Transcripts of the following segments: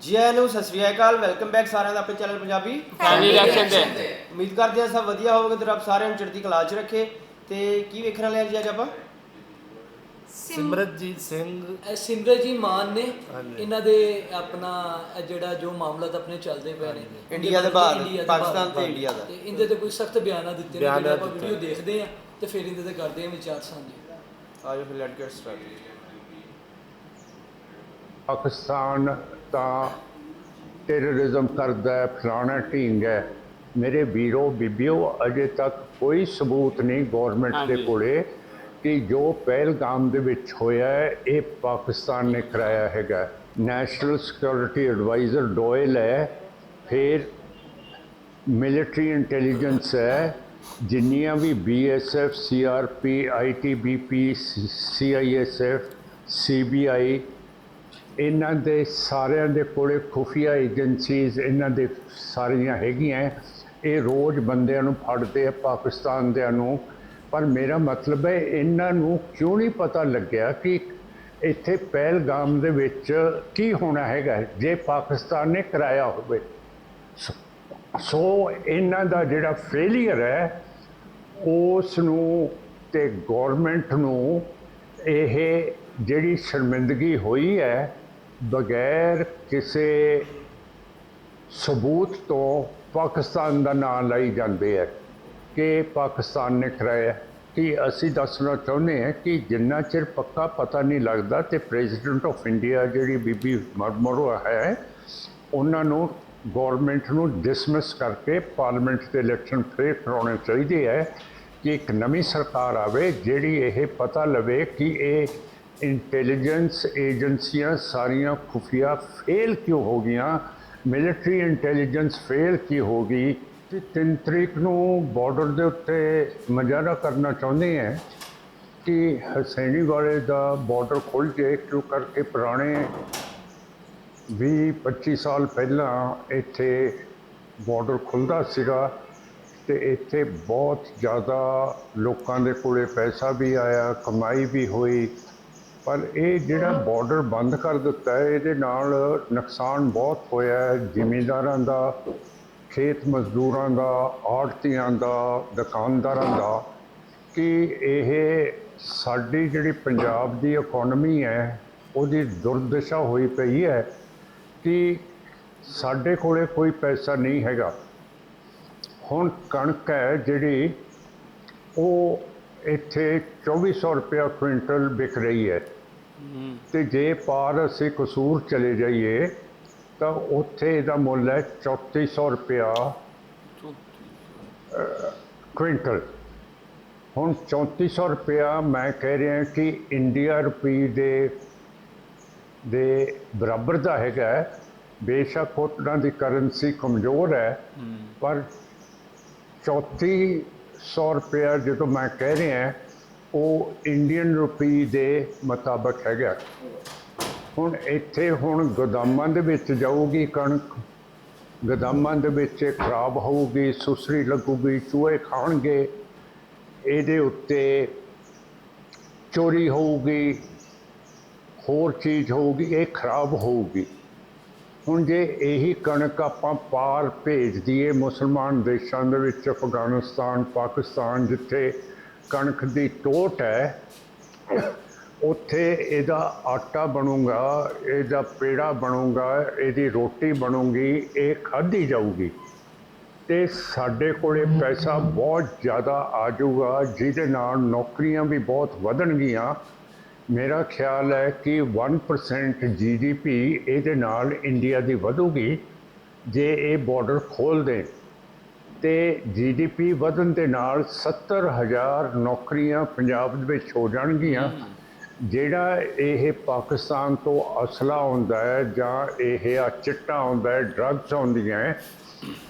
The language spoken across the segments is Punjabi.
ਜੀ ਆਇਆਂ ਨੂੰ ਸਤਿ ਸ੍ਰੀ ਅਕਾਲ ਵੈਲਕਮ ਬੈਕ ਸਾਰਿਆਂ ਦਾ ਆਪਣੇ ਚੈਨਲ ਪੰਜਾਬੀ ਫੈਮਿਲੀ ਰਿਐਕਸ਼ਨ ਤੇ ਉਮੀਦ ਕਰਦੇ ਹਾਂ ਸਭ ਵਧੀਆ ਹੋਵੋਗੇ ਤੇ ਰੱਬ ਸਾਰਿਆਂ ਨੂੰ ਚੜ੍ਹਦੀ ਕਲਾ 'ਚ ਰੱਖੇ। ਤੇ ਕੀ ਵੇਖਣ ਵਾਲੇ ਆ ਜੀ ਅੱਜ ਆਪਾਂ? ਸਿਮਰਤਜੀਤ ਸਿੰਘ। ਇਹ ਸਿਮਰਤ ਜੀ ਮਾਨ ਨੇ ਹਾਂਜੀ। ਇਹਨਾਂ ਦੇ ਆਪਣਾ ਇਹ ਜਿਹੜਾ ਜੋ ਮਾਮਲਾਤ ਆਪਣੇ ਚੱਲਦੇ ਪਏ ਨੇ। ਇੰਡੀਆ ਦੇ ਬਾਹਰ, ਇੰਡੀਆ ਪਾਕਿਸਤਾਨ ਤੇ। ਇੰਡੀਆ ਦਾ। ਤੇ ਇਹਦੇ ਤੇ ਕੋਈ ਸਖਤ ਬਿਆਨਾਂ ਦਿੱਤੇ ਨੇ ਬਿਆਨਾਂ ਜਿਹੜੇ ਆਪਾਂ ਦਿੱਤੇ। ਵੀਡੀਓ ਦੇਖਦੇ ਆ ਤੇ ਫਿਰ ਇਹਦੇ ਤੇ ਕਰਦੇ ਆ ਵਿਚਾਰ ਸਾਂਝੇ। ਆਜੋ ਫਿਰ ਲੈਟ ਗੈਟ ਸਟਾਰਟ ਪਾਕਿਸਤਾਨ ਤਾਂ ਟੈਰਰਿਜ਼ਮ ਕਰਦਾ ਹੈ ਫਲਾਣਾ ਢੀਂਗ ਹੈ ਮੇਰੇ ਵੀਰੋ ਬੀਬੀਓ ਅਜੇ ਤੱਕ ਕੋਈ ਸਬੂਤ ਨਹੀਂ ਗਵਰਨਮੈਂਟ ਦੇ। ਕੋਲੇ ਕਿ ਜੋ ਪਹਿਲਗਾਮ ਦੇ ਵਿੱਚ ਹੋਇਆ ਹੈ ਇਹ ਪਾਕਿਸਤਾਨ ਨੇ ਕਰਾਇਆ ਹੈਗਾ ਨੈਸ਼ਨਲ ਸਿਕਿਉਰਿਟੀ ਐਡਵਾਈਜ਼ਰ ਡੋਇਲ ਹੈ ਫਿਰ ਮਿਲਟਰੀ ਇੰਟੈਲੀਜੈਂਸ ਹੈ ਜਿੰਨੀਆਂ ਵੀ BSF CRP ITBP CISF CBI ਇਹਨਾਂ ਦੇ ਸਾਰਿਆਂ ਦੇ ਕੋਲੇ ਖੁਫੀਆ ਏਜੰਸੀਜ਼ ਇਹਨਾਂ ਦੇ ਸਾਰੀਆਂ ਹੈਗੀਆਂ ਇਹ ਰੋਜ਼ ਬੰਦਿਆਂ ਨੂੰ ਫੜਦੇ ਆ ਪਾਕਿਸਤਾਨ ਦਿਆਂ ਨੂੰ। ਪਰ ਮੇਰਾ ਮਤਲਬ ਹੈ ਇਹਨਾਂ ਨੂੰ ਕਿਉਂ ਨਹੀਂ ਪਤਾ ਲੱਗਿਆ ਕਿ ਇੱਥੇ ਪਹਿਲਗਾਮ ਦੇ ਵਿੱਚ ਕੀ ਹੋਣਾ ਹੈਗਾ, ਜੇ ਪਾਕਿਸਤਾਨ ਨੇ ਕਰਾਇਆ ਹੋਵੇ। ਸੋ- ਸੋ ਇਹਨਾਂ ਦਾ ਜਿਹੜਾ ਫੇਲਿਅਰ ਹੈ ਉਸ ਨੂੰ ਤੇ ਗਵਰਨਮੈਂਟ ਨੂੰ ਇਹ ਜਿਹੜੀ ਸ਼ਰਮਿੰਦਗੀ ਹੋਈ ਹੈ ਬਗੈਰ ਕਿਸੇ ਸਬੂਤ ਤੋਂ ਪਾਕਿਸਤਾਨ ਦਾ ਨਾਮ ਲਈ ਜਾਂਦੇ ਹੈ ਕਿ ਪਾਕਿਸਤਾਨ ਨੇ ਕਰਾਇਆ ਕਿ ਅਸੀਂ ਦੱਸਣਾ ਚਾਹੁੰਦੇ ਹਾਂ ਕਿ ਜਿੰਨਾ ਚਿਰ ਪੱਕਾ ਪਤਾ ਨਹੀਂ ਲੱਗਦਾ ਤੇ ਪ੍ਰੈਜ਼ੀਡੈਂਟ ਆਫ ਇੰਡੀਆ ਜਿਹੜੀ ਬੀਬੀ ਮਰਮਰੋ ਹੈ, ਉਹਨਾਂ ਨੂੰ ਗਵਰਨਮੈਂਟ ਨੂੰ ਡਿਸਮਿਸ ਕਰਕੇ ਪਾਰਲੀਮੈਂਟ ਦੇ ਇਲੈਕਸ਼ਨ ਫੇਰ ਕਰਾਉਣੇ ਚਾਹੀਦੇ ਹੈ ਕਿ ਇੱਕ ਨਵੀਂ ਸਰਕਾਰ ਆਵੇ ਜਿਹੜੀ ਇਹ ਪਤਾ ਲਵੇ ਕਿ ਇਹ ਇੰਟੈਲੀਜੈਂਸ ਏਜੰਸੀਆਂ ਸਾਰੀਆਂ ਖੁਫੀਆ ਫੇਲ ਕਿਉਂ ਹੋ ਗਈਆਂ? ਮਿਲਟਰੀ ਇੰਟੈਲੀਜੈਂਸ ਫੇਲ ਕੀ ਹੋ ਗਈ? ਤੇ 3 ਤਰੀਕ ਨੂੰ ਬਾਰਡਰ ਦੇ ਉੱਤੇ ਮੁਜ਼ਾਹਰਾ ਕਰਨਾ ਚਾਹੁੰਦੇ ਹੈ ਕਿ ਹਸੈਣੀ ਵਾਲੇ ਦਾ ਬਾਰਡਰ ਖੁੱਲ੍ਹ ਜੇ, ਕਿਉਂ ਕਰਕੇ ਪੁਰਾਣੇ 20-25 ਸਾਲ ਪਹਿਲਾਂ ਇੱਥੇ ਬਾਰਡਰ ਖੁੱਲਦਾ ਸੀਗਾ ਤੇ ਇੱਥੇ ਬਹੁਤ ਜ਼ਿਆਦਾ ਲੋਕਾਂ ਦੇ ਕੋਲੇ ਪੈਸਾ ਵੀ ਆਇਆ, ਕਮਾਈ ਵੀ ਹੋਈ ਪਰ ਇਹ ਜਿਹੜਾ ਬਾਰਡਰ ਬੰਦ ਕਰ ਦਿੱਤਾ ਹੈ, ਇਹਦੇ ਨਾਲ ਨੁਕਸਾਨ ਬਹੁਤ ਹੋਇਆ ਹੈ। ਜ਼ਿਮੀਂਦਾਰਾਂ ਦਾ, ਖੇਤ ਮਜ਼ਦੂਰਾਂ ਦਾ ਆੜਤੀਆਂ ਦਾ, ਦੁਕਾਨਦਾਰਾਂ ਦਾ ਕਿ ਇਹ ਸਾਡੀ ਜਿਹੜੀ ਪੰਜਾਬ ਦੀ ਇਕਨੋਮੀ ਹੈ, ਉਹਦੀ ਦੁਰਦਸ਼ਾ ਹੋਈ ਪਈ ਹੈ ਕਿ ਸਾਡੇ ਕੋਲੇ ਕੋਈ ਪੈਸਾ ਨਹੀਂ ਹੈਗਾ। ਹੁਣ ਕਣਕ ਹੈ ਜਿਹੜੀ, ਉਹ ਇੱਥੇ 2400 ਰੁਪਇਆ ਕੁਇੰਟਲ ਵਿਕ ਰਹੀ ਹੈ। ਤੇ ਜੇ ਪਾਰ ਅਸੀਂ ਕਸੂਰ ਚਲੇ ਜਾਈਏ, ਤਾਂ ਉੱਥੇ ਇਹਦਾ ਮੁੱਲ ਹੈ 3400 ਰੁਪਇਆ। ਕੁਇੰਟਲ ਹੁਣ 3400 ਰੁਪਇਆ ਮੈਂ ਕਹਿ ਰਿਹਾ ਕਿ ਇੰਡੀਆ ਰੁਪੀ ਦੇ ਦੇ ਬਰਾਬਰ ਦਾ ਹੈਗਾ ਬੇਸ਼ੱਕ ਉਹਨਾਂ ਦੀ ਕਰੰਸੀ ਕਮਜ਼ੋਰ ਹੈ, ਪਰ 3400 ਰੁਪਇਆ ਜਦੋਂ ਮੈਂ ਕਹਿ ਰਿਹਾ ਉਹ ਇੰਡੀਅਨ ਰੁਪਈ ਦੇ ਮੁਤਾਬਕ ਹੈਗਾ। ਹੁਣ ਇੱਥੇ ਹੁਣ ਗੋਦਾਮਾਂ ਦੇ ਵਿੱਚ ਜਾਊਗੀ ਕਣਕ, ਗੋਦਾਮਾਂ ਦੇ ਵਿੱਚ ਖਰਾਬ ਹੋਊਗੀ, ਸੁਸਰੀ ਲੱਗੂਗੀ, ਚੂਹੇ ਖਾਣਗੇ, ਇਹਦੇ ਉੱਤੇ ਚੋਰੀ ਹੋਊਗੀ, ਹੋਰ ਚੀਜ਼ ਹੋਊਗੀ, ਇਹ ਖਰਾਬ ਹੋਊਗੀ। ਹੁਣ ਜੇ ਇਹੀ ਕਣਕ ਆਪਾਂ ਪਾਰ ਭੇਜ ਦਈਏ ਮੁਸਲਮਾਨ ਦੇਸ਼ਾਂ ਦੇ ਵਿੱਚ, ਅਫਗਾਨਿਸਤਾਨ, ਪਾਕਿਸਤਾਨ ਜਿੱਥੇ ਕਣਕ ਦੀ ਟੋਟ ਹੈ, ਉੱਥੇ ਇਹਦਾ ਆਟਾ ਬਣੂਗਾ, ਇਹਦਾ ਪੇੜਾ ਬਣੂਗਾ, ਇਹਦੀ ਰੋਟੀ ਬਣੂਗੀ, ਇਹ ਖਾਧੀ ਜਾਊਗੀ। ਤੇ ਸਾਡੇ ਕੋਲੇ ਪੈਸਾ ਬਹੁਤ ਜ਼ਿਆਦਾ ਆ ਜਾਊਗਾ, ਜਿਹਦੇ ਨਾਲ ਨੌਕਰੀਆਂ ਵੀ ਬਹੁਤ ਵਧਣਗੀਆਂ। ਮੇਰਾ ਖਿਆਲ ਹੈ ਕਿ 1% ਜੀਡੀਪੀ ਇਹਦੇ ਨਾਲ ਇੰਡੀਆ ਦੀ ਵਧੂਗੀ, ਜੇ ਇਹ ਬਾਰਡਰ ਖੋਲ ਦੇਣ। ਤੇ ਜੀਡੀਪੀ ਵਧਣ ਦੇ ਨਾਲ 70000 ਨੌਕਰੀਆਂ ਪੰਜਾਬ ਦੇ ਵਿੱਚ ਹੋ ਜਾਣਗੀਆਂ ਜਿਹੜਾ ਇਹ ਪਾਕਿਸਤਾਨ ਤੋਂ ਅਸਲਾ ਆਉਂਦਾ ਹੈ ਜਾਂ ਇਹ ਆ ਚਿੱਟਾ ਆਉਂਦਾ ਹੈ ਡਰੱਗਸ ਆਉਂਦੀਆਂ ਹੈ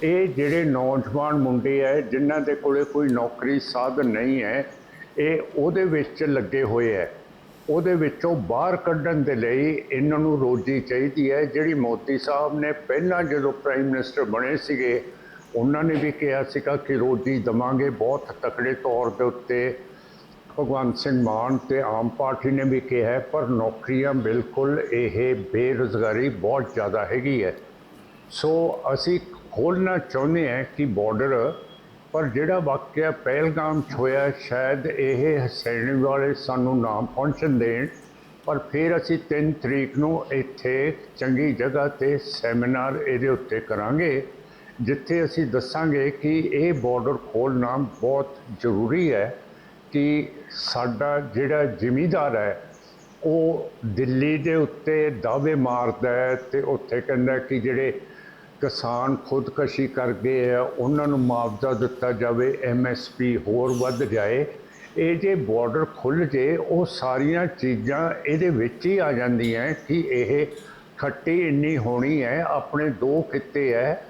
ਇਹ ਜਿਹੜੇ ਨੌਜਵਾਨ ਮੁੰਡੇ ਹੈ ਜਿਨ੍ਹਾਂ ਦੇ ਕੋਲੇ ਕੋਈ ਨੌਕਰੀ ਸਾਧਨ ਨਹੀਂ ਹੈ ਇਹ ਉਹਦੇ ਵਿੱਚ ਲੱਗੇ ਹੋਏ ਹੈ। ਉਹਦੇ ਵਿੱਚੋਂ ਬਾਹਰ ਕੱਢਣ ਦੇ ਲਈ ਇਹਨਾਂ ਨੂੰ ਰੋਜੀ ਚਾਹੀਦੀ ਹੈ। ਜਿਹੜੀ ਮੋਦੀ ਸਾਹਿਬ ਨੇ ਪਹਿਲਾਂ ਜਦੋਂ ਪ੍ਰਾਈਮ ਮਿਨਿਸਟਰ ਬਣੇ ਸੀਗੇ ਉਹਨਾਂ ਨੇ ਵੀ ਕਿਹਾ ਸੀਗਾ ਕਿ ਰੋਜੀ ਦਵਾਂਗੇ। ਬਹੁਤ ਤਕੜੇ ਤੌਰ ਦੇ ਉੱਤੇ ਭਗਵੰਤ ਸਿੰਘ ਮਾਨ ਤੇ ਆਮ ਪਾਰਟੀ ਨੇ ਵੀ ਕਿਹਾ ਹੈ, ਪਰ ਨੌਕਰੀਆਂ ਬਿਲਕੁਲ ਇਹ ਬੇਰੁਜ਼ਗਾਰੀ ਬਹੁਤ ਜ਼ਿਆਦਾ ਹੈਗੀ ਹੈ। ਸੋ ਅਸੀਂ ਖੋਲ੍ਹਣਾ ਚਾਹੁੰਦੇ ਹਾਂ ਕਿ ਬਾਰਡਰ ਪਰ ਜਿਹੜਾ ਵਾਕਿਆ ਪਹਿਲਗਾਮ 'ਚ ਹੋਇਆ ਸ਼ਾਇਦ ਇਹ ਹਸੈਣੀ ਵਾਲੇ ਸਾਨੂੰ ਨਾ ਪਹੁੰਚਣ ਦੇਣ ਪਰ ਫਿਰ ਅਸੀਂ 3 ਤਰੀਕ ਨੂੰ ਇੱਥੇ ਚੰਗੀ ਜਗ੍ਹਾ ਤੇ ਸੈਮੀਨਾਰ ਇਹਦੇ ਉੱਤੇ ਕਰਾਂਗੇ। ਜਿੱਥੇ ਅਸੀਂ ਦੱਸਾਂਗੇ ਕਿ ਇਹ ਬਾਰਡਰ ਖੋਲ੍ਹਣਾ ਬਹੁਤ ਜ਼ਰੂਰੀ ਹੈ ਕਿ ਸਾਡਾ ਜਿਹੜਾ ਜ਼ਿਮੀਦਾਰ ਹੈ, ਉਹ ਦਿੱਲੀ ਦੇ ਉੱਤੇ ਦਾਅਵੇ ਮਾਰਦਾ ਹੈ ਤੇ ਉੱਥੇ ਕਹਿੰਦਾ ਕਿ ਜਿਹੜੇ ਕਿਸਾਨ ਖੁਦਕਸ਼ੀ ਕਰ ਗਏ ਆ ਉਹਨਾਂ ਨੂੰ ਮੁਆਵਜ਼ਾ ਦਿੱਤਾ ਜਾਵੇ ਐਮਐਸਪੀ ਹੋਰ ਵੱਧ ਜਾਏ। ਇਹ ਜੇ ਬਾਰਡਰ ਖੁੱਲ ਜੇ, ਉਹ ਸਾਰੀਆਂ ਚੀਜ਼ਾਂ ਇਹਦੇ ਵਿੱਚ ਹੀ ਆ ਜਾਂਦੀਆਂ ਕਿ ਇਹ ਖੱਟੀ ਇੰਨੀ ਹੋਣੀ ਹੈ, ਆਪਣੇ ਦੋ ਕਿੱਤੇ ਹੈ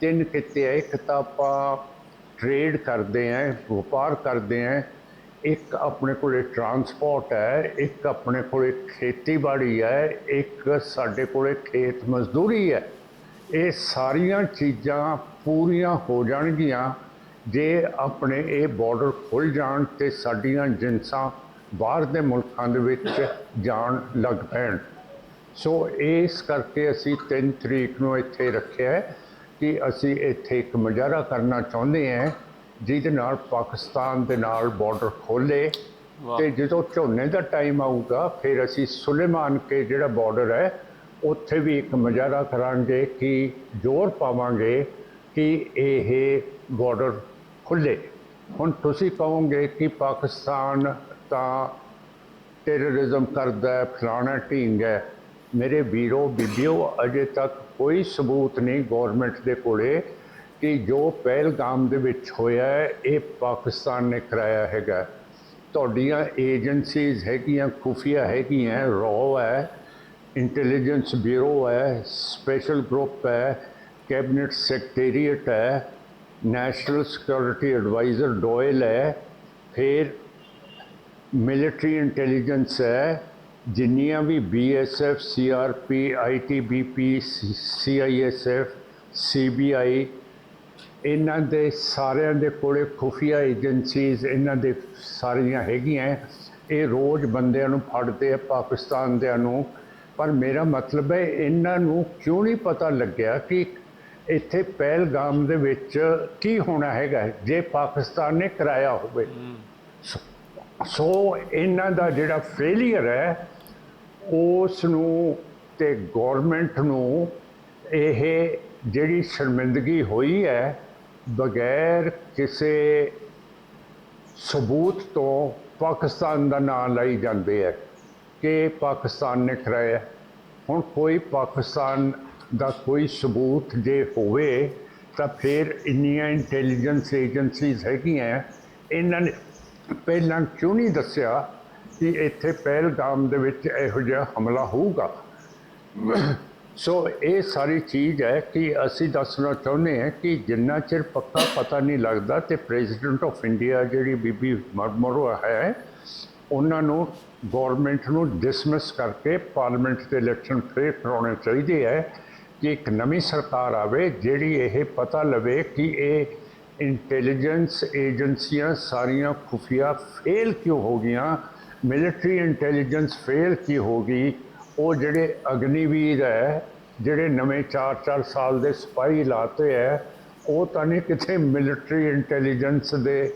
ਤਿੰਨ ਕਿੱਤੇ ਹੈ ਇੱਕ ਤਾਂ ਆਪਾਂ ਟ੍ਰੇਡ ਕਰਦੇ ਆ, ਵਪਾਰ ਕਰਦੇ ਆ, ਇੱਕ ਆਪਣੇ ਕੋਲੇ ਟਰਾਂਸਪੋਰਟ ਹੈ, ਇੱਕ ਆਪਣੇ ਕੋਲੇ ਖੇਤੀਬਾੜੀ ਹੈ, ਇੱਕ ਸਾਡੇ ਕੋਲੇ ਖੇਤ ਮਜ਼ਦੂਰੀ ਹੈ। ਇਹ ਸਾਰੀਆਂ ਚੀਜ਼ਾਂ ਪੂਰੀਆਂ ਹੋ ਜਾਣਗੀਆਂ ਜੇ ਆਪਣੇ ਇਹ ਬਾਰਡਰ ਖੁੱਲ ਜਾਣ ਤੇ ਸਾਡੀਆਂ ਜਿੰਸਾਂ ਬਾਹਰ ਦੇ ਮੁਲਕਾਂ ਦੇ ਵਿੱਚ ਜਾਣ ਲੱਗ ਪੈਣ। ਸੋ ਇਸ ਕਰਕੇ ਅਸੀਂ 3 ਤਰੀਕ ਨੂੰ ਇੱਥੇ ਰੱਖਿਆ ਹੈ। ਕਿ ਅਸੀਂ ਇੱਥੇ ਇੱਕ ਮੁਜ਼ਾਹਰਾ ਕਰਨਾ ਚਾਹੁੰਦੇ ਹਾਂ ਜਿਹਦੇ ਨਾਲ ਪਾਕਿਸਤਾਨ ਦੇ ਨਾਲ ਬਾਰਡਰ ਖੋਲੇ ਤੇ ਜਦੋਂ ਝੋਨੇ ਦਾ ਟਾਈਮ ਆਊਗਾ ਫਿਰ ਅਸੀਂ ਸੁਲੇਮਾਨ ਕੇ ਜਿਹੜਾ ਬਾਰਡਰ ਹੈ ਉੱਥੇ ਵੀ ਇੱਕ ਮੁਜ਼ਾਹਰਾ ਕਰਾਂਗੇ ਕਿ ਜ਼ੋਰ ਪਾਵਾਂਗੇ ਕਿ ਇਹ ਬਾਰਡਰ ਖੁੱਲੇ ਹੁਣ ਤੁਸੀਂ ਕਹੋਗੇ ਕਿ ਪਾਕਿਸਤਾਨ ਤਾਂ ਟੈਰਰਿਜ਼ਮ ਕਰਦਾ ਹੈ ਫਲਾਣਾ ਢੀਂਗ ਹੈ ਮੇਰੇ ਵੀਰੋ ਬੀਬੀਓ ਅਜੇ ਤੱਕ ਕੋਈ ਸਬੂਤ ਨਹੀਂ ਗਵਰਨਮੈਂਟ ਦੇ ਕੋਲੇ ਕਿ ਜੋ ਪਹਿਲਗਾਮ ਦੇ ਵਿੱਚ ਹੋਇਆ ਹੈ ਇਹ ਪਾਕਿਸਤਾਨ ਨੇ ਕਰਾਇਆ ਹੈਗਾ ਤੁਹਾਡੀਆਂ ਏਜੰਸੀਜ਼ ਹੈਗੀਆਂ ਖੁਫੀਆ ਹੈਗੀਆਂ ਰੋ ਹੈ ਇੰਟੈਲੀਜੈਂਸ ਬਿਊਰੋ ਹੈ ਸਪੈਸ਼ਲ ਗਰੁੱਪ ਹੈ ਕੈਬਨਿਟ ਸੈਕਟਰੀਏਟ ਹੈ ਨੈਸ਼ਨਲ ਸਿਕਿਉਰਿਟੀ ਐਡਵਾਈਜ਼ਰ ਡੋਇਲ ਹੈ ਫਿਰ ਮਿਲਟਰੀ ਇੰਟੈਲੀਜੈਂਸ ਹੈ ਜਿੰਨੀਆਂ ਵੀ BSF CRP ITBP CISF CBI ਇਹਨਾਂ ਦੇ ਸਾਰਿਆਂ ਦੇ ਕੋਲੇ ਖੁਫੀਆ ਏਜੰਸੀਜ਼ ਇਹਨਾਂ ਦੇ ਸਾਰੀਆਂ ਹੈਗੀਆਂ। ਇਹ ਰੋਜ਼ ਬੰਦਿਆਂ ਨੂੰ ਫੜਦੇ ਆ ਪਾਕਿਸਤਾਨ ਦਿਆਂ ਨੂੰ। ਪਰ ਮੇਰਾ ਮਤਲਬ ਹੈ ਇਹਨਾਂ ਨੂੰ ਕਿਉਂ ਨਹੀਂ ਪਤਾ ਲੱਗਿਆ ਕਿ ਇੱਥੇ ਪਹਿਲਗਾਮ ਦੇ ਵਿੱਚ ਕੀ ਹੋਣਾ ਹੈਗਾ ਜੇ ਪਾਕਿਸਤਾਨ ਨੇ ਕਰਾਇਆ ਹੋਵੇ। ਸੋ ਇਹਨਾਂ ਦਾ ਜਿਹੜਾ ਫੇਲੀਅਰ ਹੈ ਉਸ ਨੂੰ ਤੇ ਗਵਰਨਮੈਂਟ ਨੂੰ ਇਹ ਜਿਹੜੀ ਸ਼ਰਮਿੰਦਗੀ ਹੋਈ ਹੈ, ਬਗੈਰ ਕਿਸੇ ਸਬੂਤ ਤੋਂ ਪਾਕਿਸਤਾਨ ਦਾ ਨਾਂ ਲਈ ਜਾਂਦੇ ਹੈ ਕਿ ਪਾਕਿਸਤਾਨ ਨੇ ਕਰਾਇਆ ਹੁਣ ਕੋਈ ਪਾਕਿਸਤਾਨ ਦਾ ਕੋਈ ਸਬੂਤ ਜੇ ਹੋਵੇ, ਤਾਂ ਫਿਰ ਇੰਨੀਆਂ ਇੰਟੈਲੀਜੈਂਸ ਏਜੰਸੀਜ਼ ਹੈਗੀਆਂ, ਇਹਨਾਂ ਨੇ ਪਹਿਲਾਂ ਕਿਉਂ ਨਹੀਂ ਦੱਸਿਆ ਕਿ ਇੱਥੇ ਪਹਿਲਗਾਮ ਦੇ ਵਿੱਚ ਇਹੋ ਜਿਹਾ ਹਮਲਾ ਹੋਊਗਾ। ਸੋ ਇਹ ਸਾਰੀ ਚੀਜ਼ ਹੈ ਕਿ ਅਸੀਂ ਦੱਸਣਾ ਚਾਹੁੰਦੇ ਹਾਂ ਕਿ ਜਿੰਨਾ ਚਿਰ ਪੱਕਾ ਪਤਾ ਨਹੀਂ ਲੱਗਦਾ ਤੇ ਪ੍ਰੈਜ਼ੀਡੈਂਟ ਆਫ ਇੰਡੀਆ ਜਿਹੜੀ ਬੀਬੀ ਮਰਮਰੋ ਹੈ, ਉਹਨਾਂ ਨੂੰ ਗਵਰਨਮੈਂਟ ਨੂੰ ਡਿਸਮਿਸ ਕਰਕੇ ਪਾਰਲੀਮੈਂਟ ਦੇ ਇਲੈਕਸ਼ਨ ਫੇਰ ਕਰਾਉਣੇ ਚਾਹੀਦੇ ਹੈ ਕਿ ਇੱਕ ਨਵੀਂ ਸਰਕਾਰ ਆਵੇ ਜਿਹੜੀ ਇਹ ਪਤਾ ਲਵੇ ਕਿ ਇਹ ਇੰਟੈਲੀਜੈਂਸ ਏਜੰਸੀਆਂ ਸਾਰੀਆਂ ਖੁਫੀਆ ਫੇਲ ਕਿਉਂ ਹੋ ਗਈਆਂ ਮਿਲਟਰੀ ਇੰਟੈਲੀਜੈਂਸ ਫੇਲ ਕੀ ਹੋ ਗਈ? ਉਹ ਜਿਹੜੇ ਅਗਨੀਵੀਰ ਹੈ, ਜਿਹੜੇ ਨਵੇਂ 4-4 ਸਾਲ ਦੇ ਸਿਪਾਹੀ ਲਾਤੇ ਹੈ, ਉਹ ਤਾਂ ਨਹੀਂ ਕਿਤੇ ਮਿਲਟਰੀ ਇੰਟੈਲੀਜੈਂਸ ਦੇ